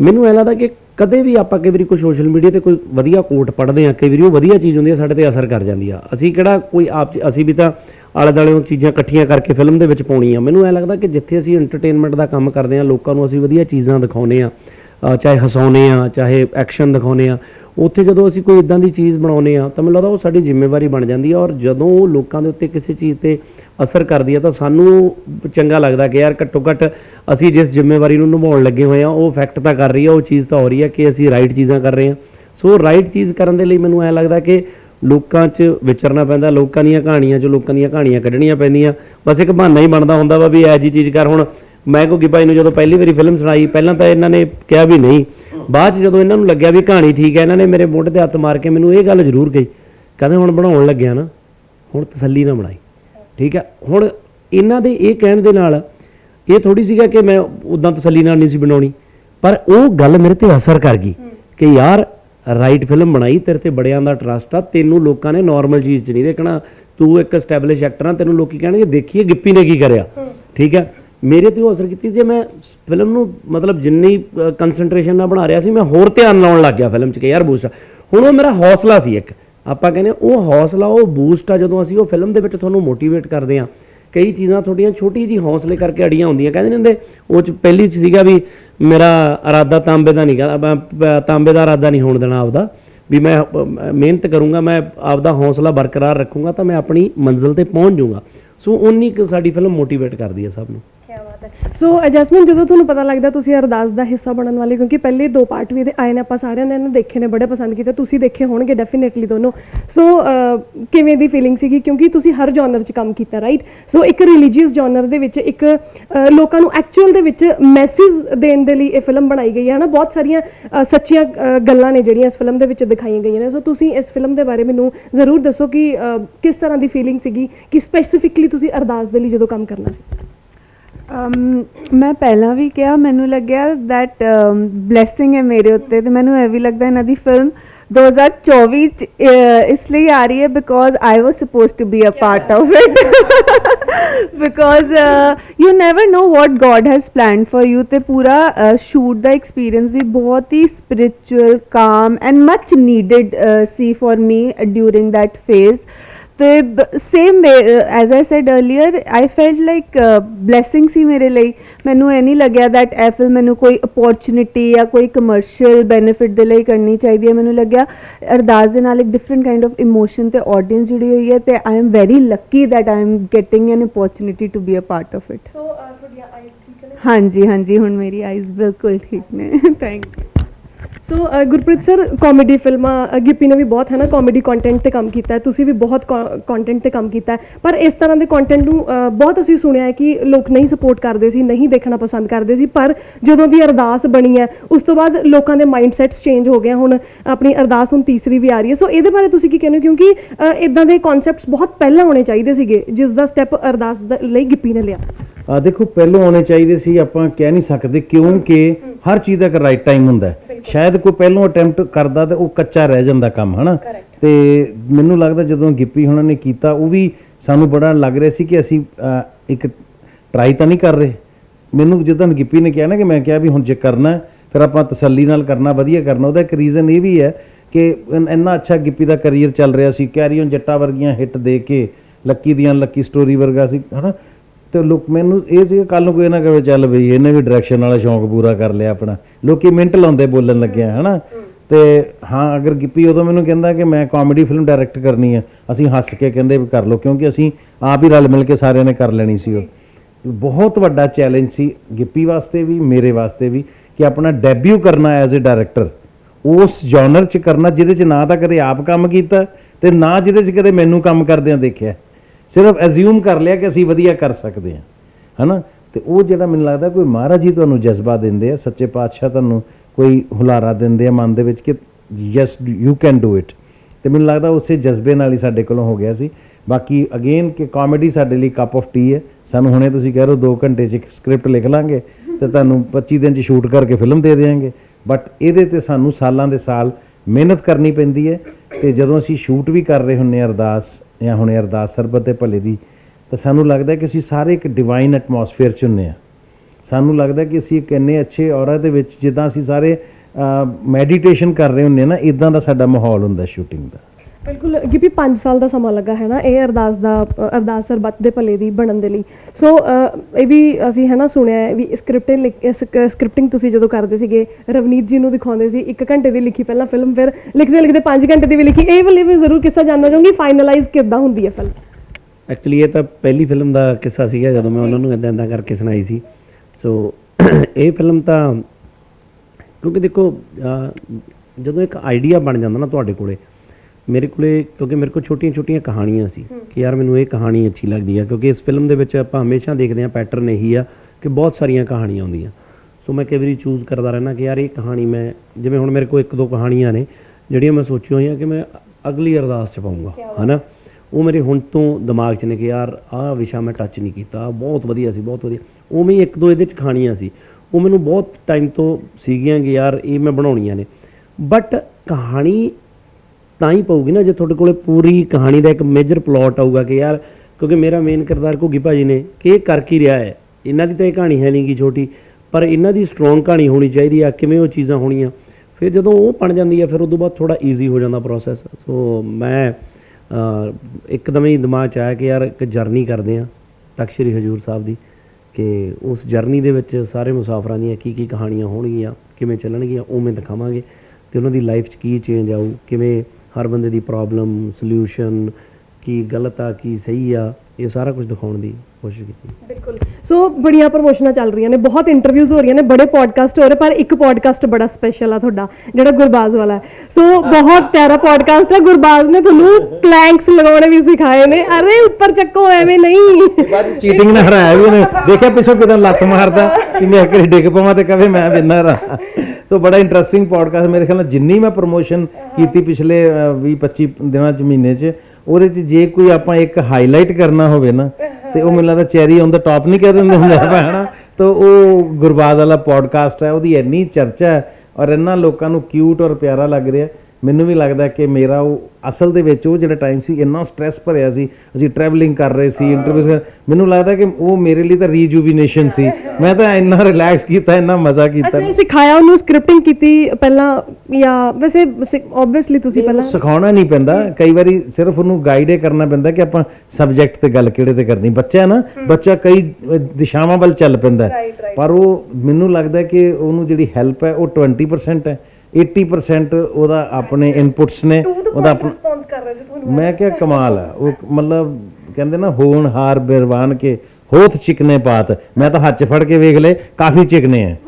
ਮੈਨੂੰ ਐ ਲੱਗਦਾ ਕਿ ਕਦੇ ਵੀ ਆਪਾਂ ਕਈ ਵਾਰੀ ਕੋਈ ਸੋਸ਼ਲ ਮੀਡੀਆ ਤੇ ਕੋਈ ਵਧੀਆ ਕੋਟ ਪੜ੍ਹਦੇ ਆ ਕਈ ਵਾਰੀ ਉਹ ਵਧੀਆ ਚੀਜ਼ ਹੁੰਦੀ ਆ ਸਾਡੇ ਤੇ ਅਸਰ ਕਰ ਜਾਂਦੀ ਆ। ਅਸੀਂ ਕਿਹੜਾ ਕੋਈ ਆਪ ਅਸੀਂ ਵੀ ਤਾਂ ਆਲੇ ਦਾਲੇ ਚੀਜ਼ਾਂ ਇਕੱਠੀਆਂ ਕਰਕੇ ਫਿਲਮ ਦੇ ਵਿੱਚ ਪਾਉਣੀ ਆ ਮੈਨੂੰ ਐ ਲੱਗਦਾ ਕਿ ਜਿੱਥੇ ਅਸੀਂ ਐਂਟਰਟੇਨਮੈਂਟ ਦਾ ਕੰਮ ਕਰਦੇ ਆ ਲੋਕਾਂ ਨੂੰ ਅਸੀਂ ਵਧੀਆ ਚੀਜ਼ਾਂ ਦਿਖਾਉਨੇ ਆ ਚਾਹੇ ਹਸਾਉਨੇ ਆ ਚਾਹੇ ਐਕਸ਼ਨ ਦਿਖਾਉਨੇ ਆ ਉੱਥੇ ਜਦੋਂ ਅਸੀਂ ਕੋਈ ਇਦਾਂ ਦੀ ਚੀਜ਼ ਬਣਾਉਨੇ ਆ ਤਾਂ ਮੈਨੂੰ ਲੱਗਦਾ ਉਹ ਸਾਡੀ ਜ਼ਿੰਮੇਵਾਰੀ ਬਣ ਜਾਂਦੀ ਆ ਔਰ ਜਦੋਂ ਉਹ ਲੋਕਾਂ ਦੇ ਉੱਤੇ ਕਿਸੇ ਚੀਜ਼ ਤੇ ਅਸਰ ਕਰਦੀ ਆ ਤਾਂ ਸਾਨੂੰ ਚੰਗਾ ਲੱਗਦਾ ਕਿ ਯਾਰ ਘੱਟੋ ਘੱਟ ਅਸੀਂ ਜਿਸ ਜ਼ਿੰਮੇਵਾਰੀ ਨੂੰ ਨਿਭਾਉਣ ਲੱਗੇ ਹੋਏ ਆ ਉਹ ਇਫੈਕਟ ਤਾਂ ਕਰ ਰਹੀ ਆ ਉਹ ਚੀਜ਼ ਤਾਂ ਹੋ ਰਹੀ ਆ ਕਿ ਅਸੀਂ ਰਾਈਟ ਚੀਜ਼ਾਂ ਕਰ ਰਹੇ ਆ ਸੋ ਰਾਈਟ ਚੀਜ਼ ਕਰਨ ਦੇ ਲਈ ਮੈਨੂੰ ਐ ਲੱਗਦਾ ਕਿ ਲੋਕਾਂ 'ਚ ਵਿਚਰਨਾ ਪੈਂਦਾ, ਲੋਕਾਂ ਦੀਆਂ ਕਹਾਣੀਆਂ 'ਚ ਲੋਕਾਂ ਦੀਆਂ ਕਹਾਣੀਆਂ ਕੱਢਣੀਆਂ ਪੈਂਦੀਆਂ। ਬਸ ਇੱਕ ਬਹਾਨਾ ਹੀ ਬਣਦਾ ਹੁੰਦਾ ਵਾ ਵੀ ਐ ਜੀ ਚੀਜ਼ ਕਰ, ਹੁਣ ਮੈਂ ਕੋ ਭਾਈ ਇਹਨੂੰ ਜਦੋਂ ਪਹਿਲੀ ਵਾਰੀ ਫਿਲਮ ਸੁਣਾਈ, ਪਹਿਲਾਂ ਤਾਂ ਇਹਨਾਂ ਨੇ ਕਿਹਾ ਵੀ ਨਹੀਂ ਬਾਅਦ 'ਚ ਜਦੋਂ ਇਹਨਾਂ ਨੂੰ ਲੱਗਿਆ ਵੀ ਕਹਾਣੀ ਠੀਕ ਹੈ ਇਹਨਾਂ ਨੇ ਮੇਰੇ ਮੋਢੇ ਤੇ ਹੱਥ ਮਾਰ ਕੇ ਮੈਨੂੰ ਇਹ ਗੱਲ ਜ਼ਰੂਰ ਕਹੀ ਕਹਿੰਦੇ ਹੁਣ ਬਣਾਉਣ ਲੱਗਿਆ ਨਾ ਹੁਣ ਤਸੱਲੀ ਨਾ ਬਣਾਈ। ਠੀਕ ਹੈ ਹੁਣ ਇਹਨਾਂ ਦੇ ਇਹ ਕਹਿਣ ਦੇ ਨਾਲ ਇਹ ਥੋੜੀ ਸੀਗਾ ਕਿ ਮੈਂ ਉਦਾਂ ਤਸੱਲੀ ਨਾਲ ਨਹੀਂ ਸੀ ਬਣਾਉਣੀ ਪਰ ਉਹ ਗੱਲ ਮੇਰੇ ਤੇ ਅਸਰ ਕਰ ਗਈ ਕਿ ਯਾਰ ਰਾਈਟ ਫਿਲਮ ਬਣਾਈ ਤੇਰੇ ਤੇ ਬੜਿਆਂ ਦਾ ਟਰਸਟ ਆ ਤੈਨੂੰ ਲੋਕਾਂ ਨੇ ਨਾਰਮਲ ਚੀਜ਼ 'ਚ ਨਹੀਂ ਦੇਖਣਾ ਤੂੰ ਇੱਕ ਐਸਟੈਬਲਿਸ਼ ਐਕਟਰ ਆ ਤੈਨੂੰ ਲੋਕੀ ਕਹਿਣਗੇ ਦੇਖੀਏ ਗਿੱਪੀ ਨੇ ਕੀ ਕਰਿਆ। ਠੀਕ ਹੈ ਮੇਰੇ ਤੇ ਉਹ ਅਸਰ ਕੀਤੀ ਜੇ ਮੈਂ ਫਿਲਮ ਨੂੰ ਮਤਲਬ ਜਿੰਨੀ ਕਨਸੈਂਟਰੇਸ਼ਨ ਨਾਲ ਬਣਾ ਰਿਹਾ ਸੀ, ਮੈਂ ਹੋਰ ਧਿਆਨ ਲਾਉਣ ਲੱਗ ਗਿਆ ਫਿਲਮ 'ਚ ਕਿ ਯਾਰ ਬੂਸਟ ਹੁਣ ਉਹ ਮੇਰਾ ਹੌਸਲਾ ਸੀ ਇੱਕ। ਆਪਾਂ ਕਹਿੰਦੇ ਉਹ ਹੌਸਲਾ, ਉਹ ਬੂਸਟ ਆ ਜਦੋਂ ਅਸੀਂ ਉਹ ਫਿਲਮ ਦੇ ਵਿੱਚ ਤੁਹਾਨੂੰ ਮੋਟੀਵੇਟ ਕਰਦੇ ਆ ਕਈ ਚੀਜ਼ਾਂ ਤੁਹਾਡੀਆਂ ਛੋਟੀ ਜੀ ਹੌਸਲੇ ਕਰਕੇ ਅੜੀਆਂ ਹੁੰਦੀਆਂ। ਕਹਿੰਦੇ ਨੇ ਹੁੰਦੇ, ਉਹ ਚ ਪਹਿਲੀ ਚ ਸੀਗਾ ਵੀ ਮੇਰਾ ਇਰਾਦਾ ਤਾਂਬੇ ਦਾ ਨਹੀਂ ਗਾ ਤਾਂਬੇ ਦਾ ਇਰਾਦਾ ਨਹੀਂ ਹੋਣ ਦੇਣਾ ਆਪਦਾ। ਵੀ ਮੈਂ ਮਿਹਨਤ ਕਰੂੰਗਾ, ਮੈਂ ਆਪਦਾ ਹੌਸਲਾ ਬਰਕਰਾਰ ਰੱਖੂੰਗਾ ਤਾਂ ਮੈਂ ਆਪਣੀ ਮੰਜ਼ਿਲ ਤੇ ਪਹੁੰਚ ਜਾਊਂਗਾ। ਸੋ ਉਨੀ ਕੁ ਸਾਡੀ ਫਿਲਮ ਮੋਟੀਵੇਟ ਕਰਦੀ ਹੈ ਸਭ ਨੂੰ। ਕੀ ਬਾਤ ਹੈ। ਸੋ ਜੈਸਮਿਨ ਜਦੋਂ ਤੁਹਾਨੂੰ ਪਤਾ ਲੱਗਦਾ ਤੁਸੀਂ ਅਰਦਾਸ ਦਾ ਹਿੱਸਾ ਬਣਨ ਵਾਲੇ ਕਿਉਂਕਿ ਪਹਿਲੇ ਦੋ ਪਾਰਟ ਵੀ ਇਹਦੇ ਆਏ ਨੇ, ਆਪਾਂ ਸਾਰਿਆਂ ਨੇ ਇਹਨੂੰ ਦੇਖੇ ਨੇ, ਬੜੇ ਪਸੰਦ ਕੀਤੇ, ਤੁਸੀਂ ਦੇਖੇ ਹੋਣਗੇ ਡੈਫੀਨਿਟਲੀ ਦੋਨੋਂ। ਸੋ ਕਿਵੇਂ ਦੀ ਫੀਲਿੰਗ ਸੀਗੀ? ਕਿਉਂਕਿ ਤੁਸੀਂ ਹਰ ਜਨਰ 'ਚ ਕੰਮ ਕੀਤਾ ਰਾਈਟ ਸੋ ਇੱਕ ਰਿਲੀਜੀਅਸ ਜਨਰ ਦੇ ਵਿੱਚ, ਇੱਕ ਲੋਕਾਂ ਨੂੰ ਐਕਚੁਅਲ ਦੇ ਵਿੱਚ ਮੈਸੇਜ ਦੇਣ ਦੇ ਲਈ ਇਹ ਫਿਲਮ ਬਣਾਈ ਗਈ ਹੈ ਨਾ ਬਹੁਤ ਸਾਰੀਆਂ ਸੱਚੀਆਂ ਗੱਲਾਂ ਨੇ ਜਿਹੜੀਆਂ ਇਸ ਫਿਲਮ ਦੇ ਵਿੱਚ ਦਿਖਾਈਆਂ ਗਈਆਂ ਨੇ। ਸੋ ਤੁਸੀਂ ਇਸ ਫਿਲਮ ਦੇ ਬਾਰੇ ਮੈਨੂੰ ਜ਼ਰੂਰ ਦੱਸੋ ਕਿ ਕਿਸ ਤਰ੍ਹਾਂ ਦੀ ਫੀਲਿੰਗ ਸੀਗੀ? ਕਿ ਸਪੈਸੀਫਿਕਲੀ ਤੁਸੀਂ ਅਰਦਾਸ ਦੇ ਲਈ ਜਦੋਂ ਕੰਮ ਕਰਨਾ ਸੀ? ਮੈਂ ਪਹਿਲਾਂ ਵੀ ਕਿਹਾ ਮੈਨੂੰ ਲੱਗਿਆ ਦੈਟ ਬਲੇਸਿੰਗ ਹੈ ਮੇਰੇ ਉੱਤੇ ਤੇ ਮੈਨੂੰ ਇਹ ਵੀ ਲੱਗਦਾ ਇਹਨਾਂ ਦੀ ਫਿਲਮ 2024 ਚ, ਇਸ ਲਈ ਆ ਰਹੀ ਹੈ because I was supposed to be a part of it because you never know what God has planned for you ਤੇ ਪੂਰਾ ਸ਼ੂਟ ਦਾ ਐਕਸਪੀਰੀਅੰਸ ਵੀ ਬਹੁਤ ਹੀ spiritual calm and much needed C for me during that phase. ਤੇ same as I said earlier I felt like blessing ਸੀ ਮੇਰੇ ਲਈ ਮੈਨੂੰ ਇਹ ਨਹੀਂ ਲੱਗਿਆ that ਇਹ ਫਿਲਮ ਮੈਨੂੰ ਕੋਈ ਅਪੋਰਚੁਨਿਟੀ ਜਾਂ ਕੋਈ ਕਮਰਸ਼ੀਅਲ ਬੈਨੀਫਿਟ ਦੇ ਲਈ ਕਰਨੀ ਚਾਹੀਦੀ ਹੈ ਮੈਨੂੰ ਲੱਗਿਆ ਅਰਦਾਸ ਦੇ ਨਾਲ ਇੱਕ ਡਿਫਰੈਂਟ ਕਾਈਂਡ ਆਫ ਇਮੋਸ਼ਨ ਤੇ ਆਡੀਅנס ਜੁੜੀ ਹੋਈ ਹੈ ਤੇ I am very lucky that I am getting an opportunity to be a part of it so ਤੁਹਾਡੀਆਂ ਆਈਜ਼ ਠੀਕ ਨੇ ਹਾਂਜੀ ਹਾਂਜੀ ਹੁਣ ਮੇਰੀ ਆਈਜ਼ ਬਿਲਕੁਲ ਠੀਕ ਨੇ thank you so Gurpreet sir comedy ਫਿਲਮਾਂ ਗਿੱਪੀ ਨੇ ਵੀ ਬਹੁਤ, ਹੈ ਨਾ ਕਾਮੇਡੀ ਕੰਟੈਂਟ ਤੇ ਕੰਮ ਕੀਤਾ ਹੈ। ਤੁਸੀਂ ਵੀ ਬਹੁਤ ਕੰਟੈਂਟ ਤੇ ਕੰਮ ਕੀਤਾ ਹੈ। ਪਰ ਇਸ ਤਰ੍ਹਾਂ ਦੇ ਕੰਟੈਂਟ ਨੂੰ ਬਹੁਤ ਅਸੀਂ ਸੁਣਿਆ ਹੈ ਕਿ ਲੋਕ ਨਹੀਂ ਸਪੋਰਟ ਕਰਦੇ ਸੀ, ਨਹੀਂ ਦੇਖਣਾ ਪਸੰਦ ਕਰਦੇ ਸੀ। ਪਰ ਜਦੋਂ ਦੀ ਅਰਦਾਸ ਬਣੀ ਹੈ, ਉਸ ਤੋਂ ਬਾਅਦ ਲੋਕਾਂ ਦੇ ਮਾਈਂਡਸੈਟਸ ਚੇਂਜ ਹੋ ਗਏ। ਹੁਣ ਆਪਣੀ ਅਰਦਾਸ ਹੁਣ ਤੀਸਰੀ ਵੀ ਆ ਰਹੀ ਹੈ। ਸੋ ਇਹਦੇ ਬਾਰੇ ਤੁਸੀਂ ਕੀ ਕਹਿੰਦੇ ਹੋ? ਕਿਉਂਕਿ ਇਦਾਂ ਦੇ ਕਨਸੈਪਟਸ ਬਹੁਤ ਪਹਿਲਾਂ ਹੋਣੇ ਚਾਹੀਦੇ ਸੀਗੇ, ਜਿਸ ਦਾ ਸਟੈਪ ਅਰਦਾਸ ਲਈ ਗਿੱਪੀ ਨੇ ਲਿਆ। ਆ ਦੇਖੋ, ਪਹਿਲੋਂ ਆਉਣੇ ਚਾਹੀਦੇ ਸੀ, ਆਪਾਂ ਕਹਿ ਨਹੀਂ ਸਕਦੇ ਕਿਉਂਕਿ ਹਰ ਚੀਜ਼ ਦਾ ਇੱਕ ਰਾਈਟ ਟਾਈਮ ਹੁੰਦਾ ਹੈ। ਸ਼ਾਇਦ ਕੋਈ ਪਹਿਲੋਂ ਅਟੈਂਪਟ ਕਰਦਾ ਤੇ ਉਹ ਕੱਚਾ ਰਹਿ ਜਾਂਦਾ ਕੰਮ ਹਨਾ? ਤੇ ਮੈਨੂੰ ਲੱਗਦਾ ਜਦੋਂ ਗਿੱਪੀ ਹੁਣਾਂ ਨੇ ਕੀਤਾ ਉਹ ਵੀ ਸਾਨੂੰ ਬੜਾ ਲੱਗ ਰਿਹਾ ਸੀ ਕਿ ਅਸੀਂ ਇੱਕ ਟਰਾਈ ਤਾਂ ਨਹੀਂ ਕਰ ਰਹੇ। ਮੈਨੂੰ ਜਦੋਂ ਗਿੱਪੀ ਨੇ ਕਿਹਾ ਨਾ ਕਿ ਮੈਂ ਕਿਹਾ ਵੀ ਹੁਣ ਜੇ ਕਰਨਾ ਫਿਰ ਆਪਾਂ ਤਸੱਲੀ ਨਾਲ ਕਰਨਾ ਵਧੀਆ ਕਰਨਾ ਉਹਦਾ ਇੱਕ ਰੀਜ਼ਨ ਇਹ ਵੀ ਹੈ ਕਿ ਇਨ- ਇੰਨਾ ਅੱਛਾ ਗਿੱਪੀ ਦਾ ਕੈਰੀਅਰ ਚੱਲ ਰਿਹਾ ਸੀ ਕੈਰੀਅਨ ਜੱਟਾ ਵਰਗੀਆਂ ਹਿੱਟ ਦੇ ਕੇ ਲੱਕੀ ਦੀਆਂ ਲੱਕੀ ਸਟੋਰੀ ਵਰਗਾ ਸੀ ਹਨਾ? ਤੇ ਲੋਕ ਮੈਨੂੰ ਇਹ ਸੀ ਕੱਲ ਨੂੰ ਕੋਈ ਨਾ ਕਹੇ ਚੱਲ ਬਈ ਇਹਨੇ ਵੀ ਡਾਇਰੈਕਸ਼ਨ ਵਾਲਾ ਸ਼ੌਂਕ ਪੂਰਾ ਕਰ ਲਿਆ ਆਪਣਾ। ਲੋਕੀ ਮਿੰਟ ਲਾਉਂਦੇ ਬੋਲਣ ਲੱਗਿਆ ਹਨਾ? ਤੇ ਹਾਂ ਅਗਰ ਗਿੱਪੀ ਉਦੋਂ ਮੈਨੂੰ ਕਹਿੰਦਾ ਕਿ ਮੈਂ ਕਾਮੇਡੀ ਫਿਲਮ ਡਾਇਰੈਕਟ ਕਰਨੀ ਹੈ ਅਸੀਂ ਹੱਸ ਕੇ ਕਹਿੰਦੇ ਵੀ ਕਰ ਲਓ ਕਿਉਂਕਿ ਅਸੀਂ ਆਪ ਹੀ ਰਲ ਮਿਲ ਕੇ ਸਾਰਿਆਂ ਨੇ ਕਰ ਲੈਣੀ ਸੀ ਉਹ। ਬਹੁਤ ਵੱਡਾ ਚੈਲੰਜ ਸੀ ਗਿੱਪੀ ਵਾਸਤੇ ਵੀ ਮੇਰੇ ਵਾਸਤੇ ਵੀ ਕਿ ਆਪਣਾ ਡੈਬਿਊ ਕਰਨਾ ਐਜ਼ ਅ ਡਾਇਰੈਕਟਰ ਉਸ ਜਨਰ ਚ ਕਰਨਾ ਜਿਹਦੇ ਚ ਨਾ ਤਾਂ ਕਦੇ ਆਪ ਕੰਮ ਕੀਤਾ ਤੇ ਨਾ ਜਿਹਦੇ ਚ ਕਦੇ ਮੈਨੂੰ ਕੰਮ ਕਰਦਿਆਂ ਦੇਖਿਆ। ਸਿਰਫ ਐਜ਼ਿਊਮ ਕਰ ਲਿਆ ਕਿ ਅਸੀਂ ਵਧੀਆ ਕਰ ਸਕਦੇ ਹਾਂ, ਹਨਾ? ਤੇ ਉਹ ਜਿਹੜਾ ਮੈਨੂੰ ਲੱਗਦਾ ਕੋਈ ਮਹਾਰਾਜ ਜੀ ਤੁਹਾਨੂੰ ਜਜ਼ਬਾ ਦਿੰਦੇ ਆ, ਸੱਚੇ ਪਾਤਸ਼ਾਹ ਤੁਹਾਨੂੰ ਕੋਈ ਹੁਲਾਰਾ ਦਿੰਦੇ ਆ ਮਨ ਦੇ ਵਿੱਚ ਕਿ yes you can do it ਤੇ ਮੈਨੂੰ ਲੱਗਦਾ ਉਸੇ ਜਜ਼ਬੇ ਨਾਲ ਹੀ ਸਾਡੇ ਕੋਲੋਂ ਹੋ ਗਿਆ ਸੀ। ਬਾਕੀ ਅਗੇਨ ਕਿ ਕਾਮੇਡੀ ਸਾਡੇ ਲਈ ਕੱਪ ਆਫ ਟੀ ਹੈ। ਸਾਨੂੰ ਹੁਣੇ ਤੁਸੀਂ ਕਹਿ ਰਹੇ ਹੋ 2 ਘੰਟੇ 'ਚ ਇੱਕ ਸਕ੍ਰਿਪਟ ਲਿਖ ਲਾਂਗੇ ਤੇ ਤੁਹਾਨੂੰ 25 ਦਿਨ 'ਚ ਸ਼ੂਟ ਕਰਕੇ ਫਿਲਮ ਦੇ ਦੇਵਾਂਗੇ ਬਟ ਇਹਦੇ ਤੇ ਸਾਨੂੰ ਸਾਲਾਂ ਦੇ ਸਾਲ ਮਿਹਨਤ ਕਰਨੀ ਪੈਂਦੀ ਹੈ। ਤੇ ਜਦੋਂ ਅਸੀਂ ਸ਼ੂਟ ਵੀ ਕਰ ਰਹੇ ਹੁੰਨੇ ਹਾਂ ਅਰਦਾਸ ਜਾਂ ਹੁਣੇ ਅਰਦਾਸ ਸਰਬਤ ਦੇ ਭਲੇ ਦੀ, ਤਾਂ ਸਾਨੂੰ ਲੱਗਦਾ ਕਿ ਅਸੀਂ ਸਾਰੇ ਇੱਕ ਡਿਵਾਈਨ ਐਟਮੋਸਫੇਅਰ 'ਚ ਹੁੰਨੇ ਆ। ਸਾਨੂੰ ਲੱਗਦਾ ਕਿ ਅਸੀਂ ਇੱਕ ਇੰਨੇ ਅੱਛੇ ਔਰਾ ਦੇ ਵਿੱਚ ਜਿੱਦਾਂ ਅਸੀਂ ਸਾਰੇ ਮੈਡੀਟੇਸ਼ਨ ਕਰ ਰਹੇ ਹੁੰਨੇ ਆ ਨਾ ਇਦਾਂ ਦਾ ਸਾਡਾ ਮਾਹੌਲ ਹੁੰਦਾ ਸ਼ੂਟਿੰਗ ਦਾ। ਬਿਲਕੁਲ ਗਿੱਪੀ 5 ਸਾਲ ਦਾ ਸਮਾਂ ਲੱਗਾ ਹੈ ਨਾ, ਇਹ ਅਰਦਾਸ ਦਾ, ਅਰਦਾਸ ਸਰਬੱਤ ਦੇ ਭਲੇ ਦੀ ਬਣਨ ਦੇ ਲਈ। ਸੋ ਇਹ ਵੀ ਅਸੀਂ ਹੈ ਨਾ ਸੁਣਿਆ ਹੈ ਵੀ ਸਕ੍ਰਿਪਟਿੰਗ ਸਕ੍ਰਿਪਟਿੰਗ ਤੁਸੀਂ ਜਦੋਂ ਕਰਦੇ ਸੀਗੇ, ਰਵਨੀਤ ਜੀ ਨੂੰ ਦਿਖਾਉਂਦੇ ਸੀ 1 ਘੰਟੇ ਦੀ ਲਿਖੀ ਪਹਿਲਾਂ ਫਿਲਮ ਫਿਰ ਲਿਖਦੇ ਲਿਖਦੇ 5 ਘੰਟੇ ਦੀ ਵੀ ਲਿਖੀ, ਇਹ ਵਾਲੀ ਵੀ ਜ਼ਰੂਰ ਕਿੱਸਾ ਜਾਣਨਾ ਚਾਹੂੰਗੀ ਫਾਈਨਲਾਈਜ਼ ਕਿੱਦਾਂ ਹੁੰਦੀ ਹੈ ਫਿਲਮ ਐਕਚੁਅਲੀ ਇਹ ਤਾਂ ਪਹਿਲੀ ਫਿਲਮ ਦਾ ਕਿੱਸਾ ਸੀਗਾ, ਜਦੋਂ ਮੈਂ ਉਹਨਾਂ ਨੂੰ ਇਦਾਂ ਇਦਾਂ ਕਰਕੇ ਸੁਣਾਈ ਸੀ। ਸੋ ਇਹ ਫਿਲਮ ਤਾਂ, ਕਿਉਂਕਿ ਦੇਖੋ ਜਦੋਂ ਇੱਕ ਆਈਡੀਆ ਬਣ ਜਾਂਦਾ ਨਾ ਤੁਹਾਡੇ ਕੋਲੇ ਮੇਰੇ ਕੋਲੇ ਕਿਉਂਕਿ ਮੇਰੇ ਕੋਲ ਛੋਟੀਆਂ-ਛੋਟੀਆਂ ਕਹਾਣੀਆਂ ਸੀ ਕਿ ਯਾਰ ਮੈਨੂੰ ਇਹ ਕਹਾਣੀ ਅੱਛੀ ਲੱਗਦੀ ਆ ਕਿਉਂਕਿ ਇਸ ਫਿਲਮ ਦੇ ਵਿੱਚ ਆਪਾਂ ਹਮੇਸ਼ਾ ਦੇਖਦੇ ਹਾਂ ਪੈਟਰਨ ਇਹੀ ਆ ਕਿ ਬਹੁਤ ਸਾਰੀਆਂ ਕਹਾਣੀਆਂ ਆਉਂਦੀਆਂ ਸੋ ਮੈਂ ਕਈ ਵਾਰੀ ਚੂਜ਼ ਕਰਦਾ ਰਹਿਣਾ ਕਿ ਯਾਰ ਇਹ ਕਹਾਣੀ ਮੈਂ ਜਿਵੇਂ ਹੁਣ ਮੇਰੇ ਕੋਲ ਇੱਕ ਦੋ ਕਹਾਣੀਆਂ ਨੇ ਜਿਹੜੀਆਂ ਮੈਂ ਸੋਚੀਆਂ ਹੋਈਆਂ ਕਿ ਮੈਂ ਅਗਲੀ ਅਰਦਾਸ ਚ ਪਾਉਂਗਾ ਹਨਾ? ਉਹ ਮੇਰੇ ਹੁਣ ਤੋਂ ਦਿਮਾਗ 'ਚ ਨੇ ਕਿ ਯਾਰ ਆਹ ਵਿਸ਼ਾ ਮੈਂ ਟੱਚ ਨਹੀਂ ਕੀਤਾ ਬਹੁਤ ਵਧੀਆ ਸੀ ਬਹੁਤ ਵਧੀਆ। ਉਵੇਂ ਹੀ ਇੱਕ ਦੋ ਇਹਦੇ 'ਚ ਕਹਾਣੀਆਂ ਸੀ। ਉਹ ਮੈਨੂੰ ਬਹੁਤ ਟਾਈਮ ਤੋਂ ਸੀਗੀਆਂ ਕਿ ਯਾਰ ਇਹ ਮੈਂ ਬਣਾਉਣੀਆਂ ਨੇ। ਬਟ ਕਹਾਣੀ ਤਾਂ ਹੀ ਪਊਗੀ ਨਾ ਜੇ ਤੁਹਾਡੇ ਕੋਲੇ ਪੂਰੀ ਕਹਾਣੀ ਦਾ ਇੱਕ ਮੇਜਰ ਪਲਾਟ ਆਊਗਾ ਕਿ ਯਾਰ ਕਿਉਂਕਿ ਮੇਰਾ ਮੇਨ ਕਿਰਦਾਰ ਘੁੱਗੀ ਭਾਜੀ ਨੇ, ਕਿ ਇਹ ਕਰ ਕੀ ਰਿਹਾ ਹੈ? ਇਹਨਾਂ ਦੀ ਤਾਂ ਇਹ ਕਹਾਣੀ ਹੈ ਨਹੀਂ ਗੀ ਛੋਟੀ, ਪਰ ਇਹਨਾਂ ਦੀ ਸਟਰੋਂਗ ਕਹਾਣੀ ਹੋਣੀ ਚਾਹੀਦੀ ਆ, ਕਿਵੇਂ ਉਹ ਚੀਜ਼ਾਂ ਹੋਣੀਆਂ। ਫਿਰ ਜਦੋਂ ਉਹ ਬਣ ਜਾਂਦੀ ਆ, ਫਿਰ ਉਦੋਂ ਬਾਅਦ ਥੋੜਾ ਈਜ਼ੀ ਹੋ ਜਾਂਦਾ ਪ੍ਰੋਸੈਸ ਸੋ ਮੈਂ ਇੱਕਦਮ ਹੀ ਦਿਮਾਗ 'ਚ ਆਇਆ ਕਿ ਯਾਰ ਇੱਕ ਜਰਨੀ ਕਰਦੇ ਆ, ਤਖਤ ਸ੍ਰੀ ਹਜੂਰ ਸਾਹਿਬ ਦੀ, ਕਿ ਉਸ ਜਰਨੀ ਦੇ ਵਿੱਚ ਸਾਰੇ ਮੁਸਾਫਰਾਂ ਦੀਆਂ ਕੀ ਕੀ ਕਹਾਣੀਆਂ ਹੋਣਗੀਆਂ, ਕਿਵੇਂ ਚੱਲਣਗੀਆਂ, ਉਵੇਂ ਦਿਖਾਵਾਂਗੇ, ਤੇ ਉਹਨਾਂ ਦੀ ਲਾਈਫ 'ਚ ਕੀ ਚੇਂਜ ਆਊ, ਕਿਵੇਂ ਹਰ ਬੰਦੇ ਦੀ ਪ੍ਰੋਬਲਮ ਸੋਲੂਸ਼ਨ ਕੀ ਗਲਤ ਆ ਕੀ ਸਹੀ ਆ। ਇਹ ਸਾਰਾ ਕੁਝ ਦਿਖਾਉਣ ਦੀ ਕੋਸ਼ਿਸ਼ ਕੀਤੀ। ਬਿਲਕੁਲ। ਸੋ ਬੜੀਆਂ ਪ੍ਰਮੋਸ਼ਨਾਂ ਚੱਲ ਰਹੀਆਂ ਨੇ ਬਹੁਤ ਇੰਟਰਵਿਊਜ਼ ਹੋ ਰਹੀਆਂ ਨੇ ਬੜੇ ਪੋਡਕਾਸਟ ਹੋ ਰਹੇ ਪਰ ਇੱਕ ਪੋਡਕਾਸਟ ਬੜਾ ਸਪੈਸ਼ਲ ਆ ਤੁਹਾਡਾ ਜਿਹੜਾ ਗੁਰਬਾਜ਼ ਵਾਲਾ ਹੈ। ਸੋ ਬਹੁਤ ਪਿਆਰਾ ਪੋਡਕਾਸਟ ਹੈ ਗੁਰਬਾਜ਼ ਨੇ ਤੁਹਾਨੂੰ ਕਲੈਂਕਸ ਲਗਾਉਣੇ ਵੀ ਸਿਖਾਏ ਨੇ। ਅਰੇ ਉੱਪਰ ਚੱਕੋ ਐਵੇਂ ਨਹੀਂ। ਬਾਅਦ ਚੀਟਿੰਗ ਨਾਲ ਹਰਾਇਆ ਵੀ ਉਹਨੇ। ਦੇਖਿਆ ਪਿੱਛੋਂ ਕਿਦਾਂ ਲੱਤ ਮਾਰਦਾ ਕਿ ਮੈਂ ਕਰੇ ਡਿੱਗ ਪਵਾਂ ਤੇ ਕਵੇ ਮੈਂ ਵਿਨਰ ਆ। ਸੋ ਬੜਾ ਇੰਟਰਸਟਿੰਗ ਪੋਡਕਾਸਟ ਮੇਰੇ ਖਿਆਲ ਨਾਲ ਜਿੰਨੀ ਮੈਂ ਪ੍ਰੋਮੋਸ਼ਨ ਕੀਤੀ ਪਿਛਲੇ 20 25 ਦਿਨਾਂ ਚ ਮਹੀਨੇ ਚ ਉਹਦੇ ਚ ਜੇ ਕੋਈ ਆਪਾਂ ਇੱਕ ਹਾਈਲਾਈਟ ਕਰਨਾ ਹੋਵੇ ਨਾ, ਤੇ ਉਹ ਮੈਨੂੰ ਲੱਗਦਾ ਚੈਰੀ ਔਨ ਦਾ ਟਾਪ ਨਹੀਂ ਕਹਿ ਦਿੰਦੇ ਹੁੰਦੇ ਆਪਾਂ ਹਨਾ ਤਾਂ ਉਹ ਗੁਰਬਾਜ਼ ਵਾਲਾ ਪੋਡਕਾਸਟ ਹੈ, ਉਹਦੀ ਇੰਨੀ ਚਰਚਾ ਹੈ ਔਰ ਇੰਨਾ ਲੋਕਾਂ ਨੂੰ ਕਿਊਟ ਔਰ ਪਿਆਰਾ ਲੱਗ ਰਿਹਾ। ਮੈਨੂੰ ਵੀ ਲੱਗਦਾ ਕਿ ਮੇਰਾ ਉਹ ਅਸਲ ਦੇ ਵਿੱਚ ਉਹ ਜਿਹੜਾ ਟਾਈਮ ਸੀ ਇੰਨਾ ਸਟ੍ਰੈਸ ਭਰਿਆ ਸੀ ਅਸੀਂ ਟਰੈਵਲਿੰਗ ਕਰ ਰਹੇ ਸੀ ਇੰਟਰਵਿਊ ਮੈਨੂੰ ਲੱਗਦਾ ਕਿ ਉਹ ਮੇਰੇ ਲਈ ਤਾਂ ਰੀਜੂਵੀਨੇਸ਼ਨ ਸੀ। ਮੈਂ ਤਾਂ ਇੰਨਾ ਰਿਲੈਕਸ ਕੀਤਾ ਇੰਨਾ ਮਜ਼ਾ ਕੀਤਾ। ਅੱਛਾ ਸਿਖਾਇਆ ਉਹਨੂੰ ਸਕ੍ਰਿਪਟਿੰਗ ਕੀਤੀ ਪਹਿਲਾਂ ਜਾਂ ਵੈਸੇ ਆਬਵੀਅਸਲੀ ਤੁਸੀਂ ਪਹਿਲਾਂ ਸਿਖਾਉਣਾ ਨਹੀਂ ਪੈਂਦਾ। ਕਈ ਵਾਰੀ ਸਿਰਫ ਉਹਨੂੰ ਗਾਈਡ ਕਰਨਾ ਪੈਂਦਾ ਕਿ ਆਪਾਂ ਸਬਜੈਕਟ ਤੇ ਗੱਲ ਕਿਹੜੇ ਤੇ ਕਰਨੀ। ਬੱਚਾ ਨਾ ਬੱਚਾ ਕਈ ਦਿਸ਼ਾਵਾਂ ਵੱਲ ਚੱਲ ਪੈਂਦਾ। ਪਰ ਉਹ ਮੈਨੂੰ ਲੱਗਦਾ ਕਿ ਉਹਨੂੰ ਜਿਹੜੀ ਹੈਲਪ ਹੈ ਉਹ 20% ਹੈ। 80% ਉਹਦਾ ਆਪਣੇ ਇਨਪੁਟਸ ਨੇ ਉਹਦਾ ਆਪਣਾ ਰਿਸਪੌਂਸ ਕਰ ਰਹੇ ਸੀ ਤੁਹਾਨੂੰ ਮੈਂ ਕਿਹਾ ਕਮਾਲ ਹੈ ਉਹ ਮਤਲਬ ਕਹਿੰਦੇ ਨਾ ਹੋਣ ਹਾਰ ਬਿਰਵਾਨ ਕੇ ਹੋਤ ਚਿਕਨੇ ਪਾਤ। ਮੈਂ ਤਾਂ ਹੱਥ 'ਚ ਫੜ ਕੇ ਵੇਖ ਲਏ ਕਾਫੀ ਚਿਕਨੇ ਹੈ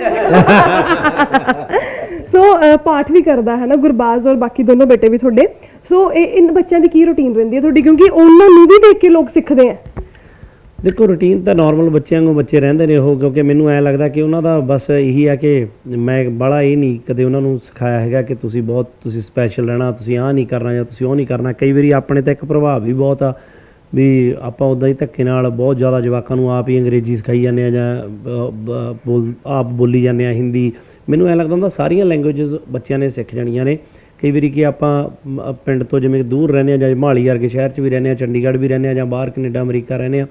ਸੋ ਪਾਠ ਵੀ ਕਰਦਾ ਹੈ ਨਾ ਗੁਰਬਾਜ਼ ਔਰ ਬਾਕੀ ਦੋਨੋਂ ਬੇਟੇ ਵੀ ਤੁਹਾਡੇ। ਸੋ ਇਹ ਇਨ ਬੱਚਿਆਂ ਦੀ ਕੀ ਰੁਟੀਨ ਰਹਿੰਦੀ ਹੈ ਤੁਹਾਡੀ? ਕਿਉਂਕਿ ਉਹਨਾਂ ਨੂੰ ਵੀ ਦੇਖ ਕੇ ਲੋਕ ਸਿੱਖਦੇ ਆ। ਦੇਖੋ ਰੁਟੀਨ ਤਾਂ ਨਾਰਮਲ ਬੱਚਿਆਂ ਵਾਂਗੂ ਬੱਚੇ ਰਹਿੰਦੇ ਨੇ ਉਹ, ਕਿਉਂਕਿ ਮੈਨੂੰ ਐ ਲੱਗਦਾ ਕਿ ਉਹਨਾਂ ਦਾ ਬਸ ਇਹੀ ਆ ਕਿ ਮੈਂ ਬੜਾ ਇਹ ਨਹੀਂ ਕਦੇ ਉਹਨਾਂ ਨੂੰ ਸਿਖਾਇਆ ਹੈਗਾ ਕਿ ਤੁਸੀਂ ਬਹੁਤ, ਤੁਸੀਂ ਸਪੈਸ਼ਲ ਰਹਿਣਾ, ਤੁਸੀਂ ਆਹ ਨਹੀਂ ਕਰਨਾ ਜਾਂ ਤੁਸੀਂ ਉਹ ਨਹੀਂ ਕਰਨਾ। ਕਈ ਵਾਰੀ ਆਪਣੇ ਤੇ ਇੱਕ ਪ੍ਰਭਾਵ ਵੀ ਬਹੁਤ ਆ ਵੀ ਆਪਾਂ ਉਦਾਂ ਹੀ ਧੱਕੇ ਨਾਲ ਬਹੁਤ ਜ਼ਿਆਦਾ ਜਵਾਕਾਂ ਨੂੰ ਆਪ ਹੀ ਅੰਗਰੇਜ਼ੀ ਸਿਖਾਈ ਜਾਂਦੇ ਆ ਜਾਂ ਬੋਲ, ਆਪ ਬੋਲੀ ਜਾਂਦੇ ਆ ਹਿੰਦੀ। ਮੈਨੂੰ ਐ ਲੱਗਦਾ ਹੁੰਦਾ ਸਾਰੀਆਂ ਲੈਂਗੁਏਜਸ ਬੱਚਿਆਂ ਨੇ ਸਿੱਖ ਜਾਣੀਆਂ ਨੇ। ਕਈ ਵਾਰੀ ਕਿ ਆਪਾਂ ਪਿੰਡ ਤੋਂ ਜਿਵੇਂ ਦੂਰ ਰਹਿੰਦੇ ਆ ਜਾਂ ਹਿਮਾਲੀ ਵਰਗੇ ਸ਼ਹਿਰ 'ਚ ਵੀ ਰਹਿੰਦੇ ਆ, ਚੰਡੀਗੜ੍ਹ ਵੀ ਰਹਿੰਦੇ ਆ ਜਾਂ ਬਾਹਰ ਕੈਨੇਡਾ, ਅਮਰੀਕਾ ਰਹਿੰਦੇ ਆ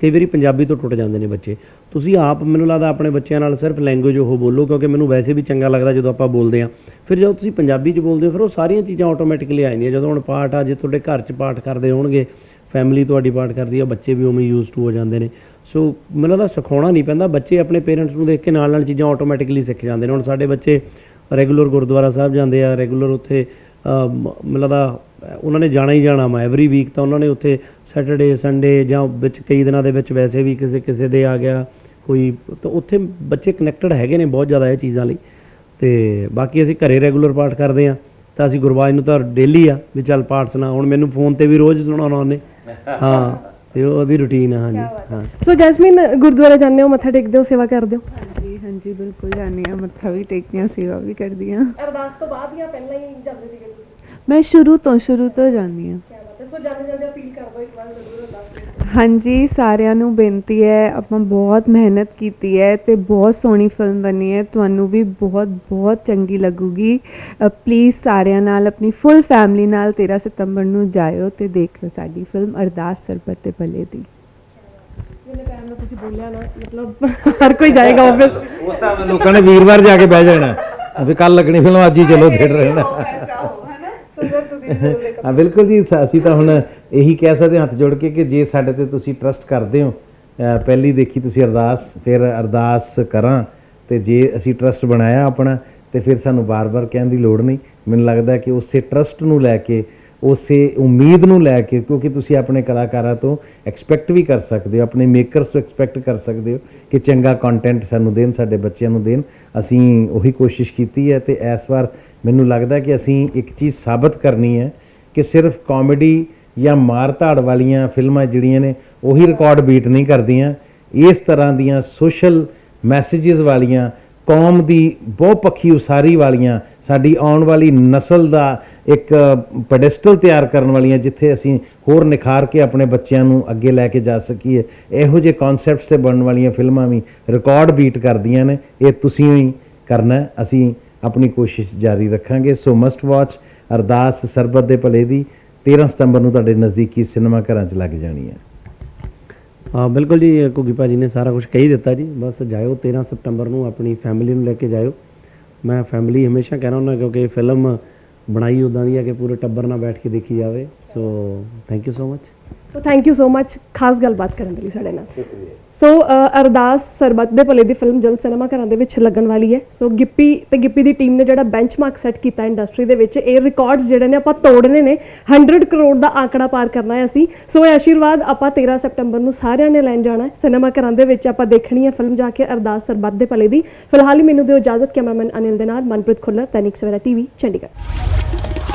ਕਈ ਵਾਰੀ ਪੰਜਾਬੀ ਤੋਂ ਟੁੱਟ ਜਾਂਦੇ ਨੇ ਬੱਚੇ। ਤੁਸੀਂ ਆਪ, ਮੈਨੂੰ ਲੱਗਦਾ ਆਪਣੇ ਬੱਚਿਆਂ ਨਾਲ ਸਿਰਫ ਲੈਂਗੁਏਜ ਉਹ ਬੋਲੋ, ਕਿਉਂਕਿ ਮੈਨੂੰ ਵੈਸੇ ਵੀ ਚੰਗਾ ਲੱਗਦਾ ਜਦੋਂ ਆਪਾਂ ਬੋਲਦੇ ਆ ਫਿਰ ਜਦੋਂ ਤੁਸੀਂ ਪੰਜਾਬੀ 'ਚ ਬੋਲਦੇ ਹੋ, ਫਿਰ ਉਹ ਸਾਰੀਆਂ ਚੀਜ਼ਾਂ ਆਟੋਮੈਟਿਕਲੀ ਆ ਜਾਂਦੀਆਂ। ਜਦੋਂ ਹੁਣ ਪਾਠ ਆ, ਜੇ ਤੁਹਾਡੇ ਘਰ 'ਚ ਪਾਠ ਕਰਦੇ ਹੋਣਗੇ ਫੈਮਿਲੀ ਤੁਹਾਡੀ ਪਾਠ ਕਰਦੀ ਆ, ਬੱਚੇ ਵੀ ਉਵੇਂ ਯੂਜ਼ ਟੂ ਹੋ ਜਾਂਦੇ ਨੇ। ਸੋ ਮੈਨੂੰ ਲੱਗਦਾ ਸਿਖਾਉਣਾ ਨਹੀਂ ਪੈਂਦਾ, ਬੱਚੇ ਆਪਣੇ ਪੇਰੈਂਟਸ ਨੂੰ ਦੇਖ ਕੇ ਨਾਲ ਨਾਲ ਚੀਜ਼ਾਂ ਆਟੋਮੈਟਿਕਲੀ ਸਿੱਖ ਜਾਂਦੇ ਨੇ। ਹੁਣ ਸਾਡੇ ਬੱਚੇ ਰੈਗੂਲਰ ਗੁਰਦੁਆਰਾ ਸਾਹਿਬ ਜਾਂਦੇ ਆ ਰੈਗੂਲਰ ਉੱਥੇ ਮੈਨੂੰ ਲੱਗਦਾ ਅਹ, ਉਹਨਾਂ ਨੇ ਜਾਣਾ ਹੀ ਜਾਣਾ ਵਾ ਐਵਰੀ ਵੀਕ ਤਾਂ ਉਹਨਾਂ ਨੇ ਉੱਥੇ ਸੈਟਰਡੇ ਸੰਡੇ ਜਾਂ ਵਿੱਚ ਕਈ ਦਿਨਾਂ ਦੇ ਵਿੱਚ ਵੈਸੇ ਵੀ ਕਿਸੇ ਕਿਸੇ ਦੇ ਆ ਗਿਆ ਕੋਈ ਤਾਂ ਉੱਥੇ ਬੱਚੇ ਕਨੈਕਟਡ ਹੈਗੇ ਨੇ ਬਹੁਤ ਜ਼ਿਆਦਾ ਇਹ ਚੀਜ਼ਾਂ ਲਈ। ਤੇ ਬਾਕੀ ਅਸੀਂ ਘਰੇ ਰੈਗੂਲਰ ਪਾਠ ਕਰਦੇ ਆ ਤਾਂ ਅਸੀਂ ਗੁਰਬਾਜ ਨੂੰ ਤਾਂ ਡੇਲੀ ਆ ਵੀ ਚੱਲ ਪਾਠ ਸੁਣਾ ਹੁਣ ਮੈਨੂੰ ਫੋਨ ਤੇ ਵੀ ਰੋਜ਼ ਸੁਣਾਉਣਾ ਉਹਨੇ। ਹਾਂ ਤੇ ਉਹ ਉਹਦੀ ਰੁਟੀਨ ਆ ਹਾਂਜੀ ਹਾਂ। ਸੋ ਜੈਸਮੀਨ ਗੁਰਦੁਆਰੇ ਜਾਂਦੇ ਹੋ ਮੱਥਾ ਟੇਕਦੇ ਹੋ ਸੇਵਾ ਕਰਦੇ ਹੋ? ਹਾਂਜੀ ਹਾਂਜੀ ਬਿਲਕੁਲ ਜਾਂਦੀ ਹਾਂ ਮੱਥਾ ਵੀ ਟੇਕਦੀ ਹਾਂ ਸੇਵਾ ਵੀ ਕਰਦੀ ਹਾਂ ਅਰਦਾਸ ਤੋਂ ਬਾਅਦ ਜਾਂ ਪਹਿਲਾਂ ਹੀ ਜਾਂਦੇ ਸੀਗੇ ਤੁਸੀਂ? ਮੈਂ ਸ਼ੁਰੂ ਤੋਂ ਸ਼ੁਰੂ ਤੋਂ ਜਾਂਦੀ ਹਾਂ ਕੀ ਬਾਤ ਹੈ। ਸੋ ਜਾਂਦੇ ਜਾਂਦੇ ਅਪੀਲ ਕਰ ਦਿਓ ਇੱਕ ਵਾਰ ਜ਼ਰੂਰ ਅਰਦਾਸ ਹਾਂਜੀ ਸਾਰਿਆਂ ਨੂੰ ਬੇਨਤੀ ਹੈ ਆਪਾਂ ਬਹੁਤ ਮਿਹਨਤ ਕੀਤੀ ਹੈ ਤੇ ਬਹੁਤ ਸੋਹਣੀ ਫਿਲਮ ਬਣੀ ਹੈ। ਤੁਹਾਨੂੰ ਵੀ ਬਹੁਤ ਬਹੁਤ ਚੰਗੀ ਲੱਗੂਗੀ। ਪਲੀਜ਼ ਸਾਰਿਆਂ ਨਾਲ ਆਪਣੀ ਫੁੱਲ ਫੈਮਿਲੀ ਨਾਲ 13 ਸਤੰਬਰ ਨੂੰ ਜਾਇਓ ਤੇ ਦੇਖਿਓ ਸਾਡੀ ਫਿਲਮ ਅਰਦਾਸ ਸਰਬਤ ਤੇ ਭਲੇ ਦੀ। ਜਿੰਨੇ ਟਾਈਮ ਨਾਲ ਤੁਸੀਂ ਬੋਲਿਆ ਨਾ ਮਤਲਬ ਹਰ ਕੋਈ ਜਾਏਗਾ ਆਫਿਸ ਉਸ ਹਿਸਾਬ ਨਾਲ ਲੋਕਾਂ ਨੇ ਵੀਰਵਾਰ ਜਾ ਕੇ ਬਹਿ ਜਾਣਾ। ਵੀ ਕੱਲ ਲੱਗਣੀ ਫਿਲਮ ਅੱਜ ਹੀ ਚਲੋ ਥੀਏਟਰ ਰਹਿਣਾ। ਹਾਂ ਬਿਲਕੁਲ ਜੀ ਅਸੀਂ ਤਾਂ ਹੁਣ ਇਹੀ ਕਹਿ ਸਕਦੇ ਹੱਥ ਜੋੜ ਕੇ ਕਿ ਜੇ ਸਾਡੇ ਤੇ ਤੁਸੀਂ ਟਰਸਟ ਕਰਦੇ ਹੋ ਪਹਿਲੀ ਦੇਖੀ ਤੁਸੀਂ ਅਰਦਾਸ ਫਿਰ ਅਰਦਾਸ ਕਰਾਂ ਤੇ ਜੇ ਅਸੀਂ ਟਰਸਟ ਬਣਾਇਆ ਆਪਣਾ ਤੇ ਫਿਰ ਸਾਨੂੰ ਬਾਰ-ਬਾਰ ਕਹਿਣ ਦੀ ਲੋੜ ਨਹੀਂ। ਮੈਨੂੰ ਲੱਗਦਾ ਕਿ ਉਸੇ ਟਰਸਟ ਨੂੰ ਲੈ ਕੇ ਉਸੇ ਉਮੀਦ ਨੂੰ ਲੈ ਕੇ, ਕਿਉਂਕਿ ਤੁਸੀਂ ਆਪਣੇ ਕਲਾਕਾਰਾਂ ਤੋਂ ਐਕਸਪੈਕਟ ਵੀ ਕਰ ਸਕਦੇ ਹੋ, ਆਪਣੇ ਮੇਕਰਸ ਤੋਂ ਐਕਸਪੈਕਟ ਕਰ ਸਕਦੇ ਹੋ ਕਿ ਚੰਗਾ ਕੰਟੈਂਟ ਸਾਨੂੰ ਦੇਣ, ਸਾਡੇ ਬੱਚਿਆਂ ਨੂੰ ਦੇਣ। ਅਸੀਂ ਉਹੀ ਕੋਸ਼ਿਸ਼ ਕੀਤੀ ਹੈ ਤੇ ਇਸ ਵਾਰ ਮੈਨੂੰ ਲੱਗਦਾ ਕਿ ਅਸੀਂ ਇੱਕ ਚੀਜ਼ ਸਾਬਤ ਕਰਨੀ ਹੈ ਕਿ ਸਿਰਫ ਕਾਮੇਡੀ ਜਾਂ ਮਾਰ-ਧਾੜ ਵਾਲੀਆਂ ਫਿਲਮਾਂ ਜਿਹੜੀਆਂ ਨੇ, ਉਹੀ ਰਿਕਾਰਡ ਬੀਟ ਨਹੀਂ ਕਰਦੀਆਂ। ਇਸ ਤਰ੍ਹਾਂ ਦੀਆਂ ਸੋਸ਼ਲ ਮੈਸੇजेस ਵਾਲੀਆਂ ਕੌਮ ਦੀ ਬਹੁਪੱਖੀ ਉਸਾਰੀ ਵਾਲੀਆਂ, ਸਾਡੀ ਆਉਣ ਵਾਲੀ ਨਸਲ ਦਾ ਇੱਕ ਪੈਡੈਸਟਲ ਤਿਆਰ ਕਰਨ ਵਾਲੀਆਂ, ਜਿੱਥੇ ਅਸੀਂ ਹੋਰ ਨਿਖਾਰ ਕੇ ਆਪਣੇ ਬੱਚਿਆਂ ਨੂੰ ਅੱਗੇ ਲੈ ਕੇ ਜਾ ਸਕੀਏ। ਇਹੋ ਜਿਹੇ ਕਨਸੈਪਟਸ ਤੇ ਬਣਨ ਵਾਲੀਆਂ ਫਿਲਮਾਂ ਵੀ ਰਿਕਾਰਡ ਬੀਟ ਕਰਦੀਆਂ ਨੇ। ਇਹ ਤੁਸੀਂ ਹੀ ਕਰਨਾ ਅਸੀਂ ਆਪਣੀ ਕੋਸ਼ਿਸ਼ ਜਾਰੀ ਰੱਖਾਂਗੇ। ਸੋ ਮਸਟ ਵਾਚ ਅਰਦਾਸ ਸਰਬਤ ਦੇ ਭਲੇ ਦੀ। 13 ਸਤੰਬਰ ਨੂੰ ਤੁਹਾਡੇ ਨਜ਼ਦੀਕੀ ਸਿਨੇਮਾ ਘਰਾਂ 'ਚ ਲੱਗ ਜਾਣੀ ਹੈ। ਹਾਂ, ਬਿਲਕੁਲ ਜੀ, ਘੁੱਗੀ ਭਾਜੀ ਨੇ ਸਾਰਾ ਕੁਝ ਕਹੀ ਦਿੱਤਾ ਜੀ। ਬਸ ਜਾਇਓ 13 ਸਤੰਬਰ ਨੂੰ ਆਪਣੀ ਫੈਮਿਲੀ ਨੂੰ ਲੈ ਕੇ ਜਾਇਓ। ਮੈਂ ਫੈਮਿਲੀ ਹਮੇਸ਼ਾ ਕਹਿਣਾ ਹੁੰਦਾ, ਕਿਉਂਕਿ ਫਿਲਮ ਬਣਾਈ ਉਦਾਂ ਦੀ ਹੈ ਕਿ ਪੂਰੇ ਟੱਬਰ ਨਾਲ ਬੈਠ ਕੇ ਦੇਖੀ ਜਾਵੇ। So thank you so much so thank you so much ਖਾਸ ਗੱਲਬਾਤ ਕਰਨ ਦੇ ਲਈ ਸਾਡੇ ਨਾਲ ਸੋ ਅਰਦਾਸ ਸਰਬੱਤ ਦੇ ਭਲੇ ਦੀ ਫਿਲਮ ਜਲਦ ਸਿਨੇਮਾ ਘਰਾਂ ਦੇ ਵਿੱਚ ਲੱਗਣ ਵਾਲੀ ਹੈ ਸੋ ਗਿੱਪੀ ਤੇ ਗਿੱਪੀ ਦੀ ਟੀਮ ਨੇ ਜਿਹੜਾ ਬੈਂਚਮਾਰਕ ਸੈੱਟ ਕੀਤਾ ਇੰਡਸਟਰੀ ਦੇ ਵਿੱਚ ਇਹ ਰਿਕਾਰਡਸ ਜਿਹੜੇ ਨੇ ਆਪਾਂ ਤੋੜਨੇ ਨੇ 100 ਕਰੋੜ ਦਾ ਆંકੜਾ ਪਾਰ ਕਰਨਾ ਹੈ ਅਸੀਂ ਸੋ ਇਹ ਆਸ਼ੀਰਵਾਦ ਆਪਾਂ 13 ਸਤੰਬਰ ਨੂੰ ਸਾਰਿਆਂ ਨੇ ਲੈਣ ਜਾਣਾ ਹੈ ਸਿਨੇਮਾ ਘਰਾਂ ਦੇ ਵਿੱਚ ਆਪਾਂ ਦੇਖਣੀ ਹੈ ਫਿਲਮ ਜਾ ਕੇ ਅਰਦਾਸ ਸਰਬੱਤ ਦੇ ਭਲੇ ਦੀ ਫਿਲਹਾਲ ਹੀ ਮੈਨੂੰ ਦਿਓ ਇਜਾਜ਼ਤ ਕੈਮਰਾਮੈਨ ਅਨਿਲ ਦੇ ਨਾਲ ਮਨਪ੍ਰੀਤ ਖੁੱਲਰ ਤੈਨਿਕ ਸਵੇਰਾ ਟੀਵੀ ਚੰਡੀਗੜ੍ਹ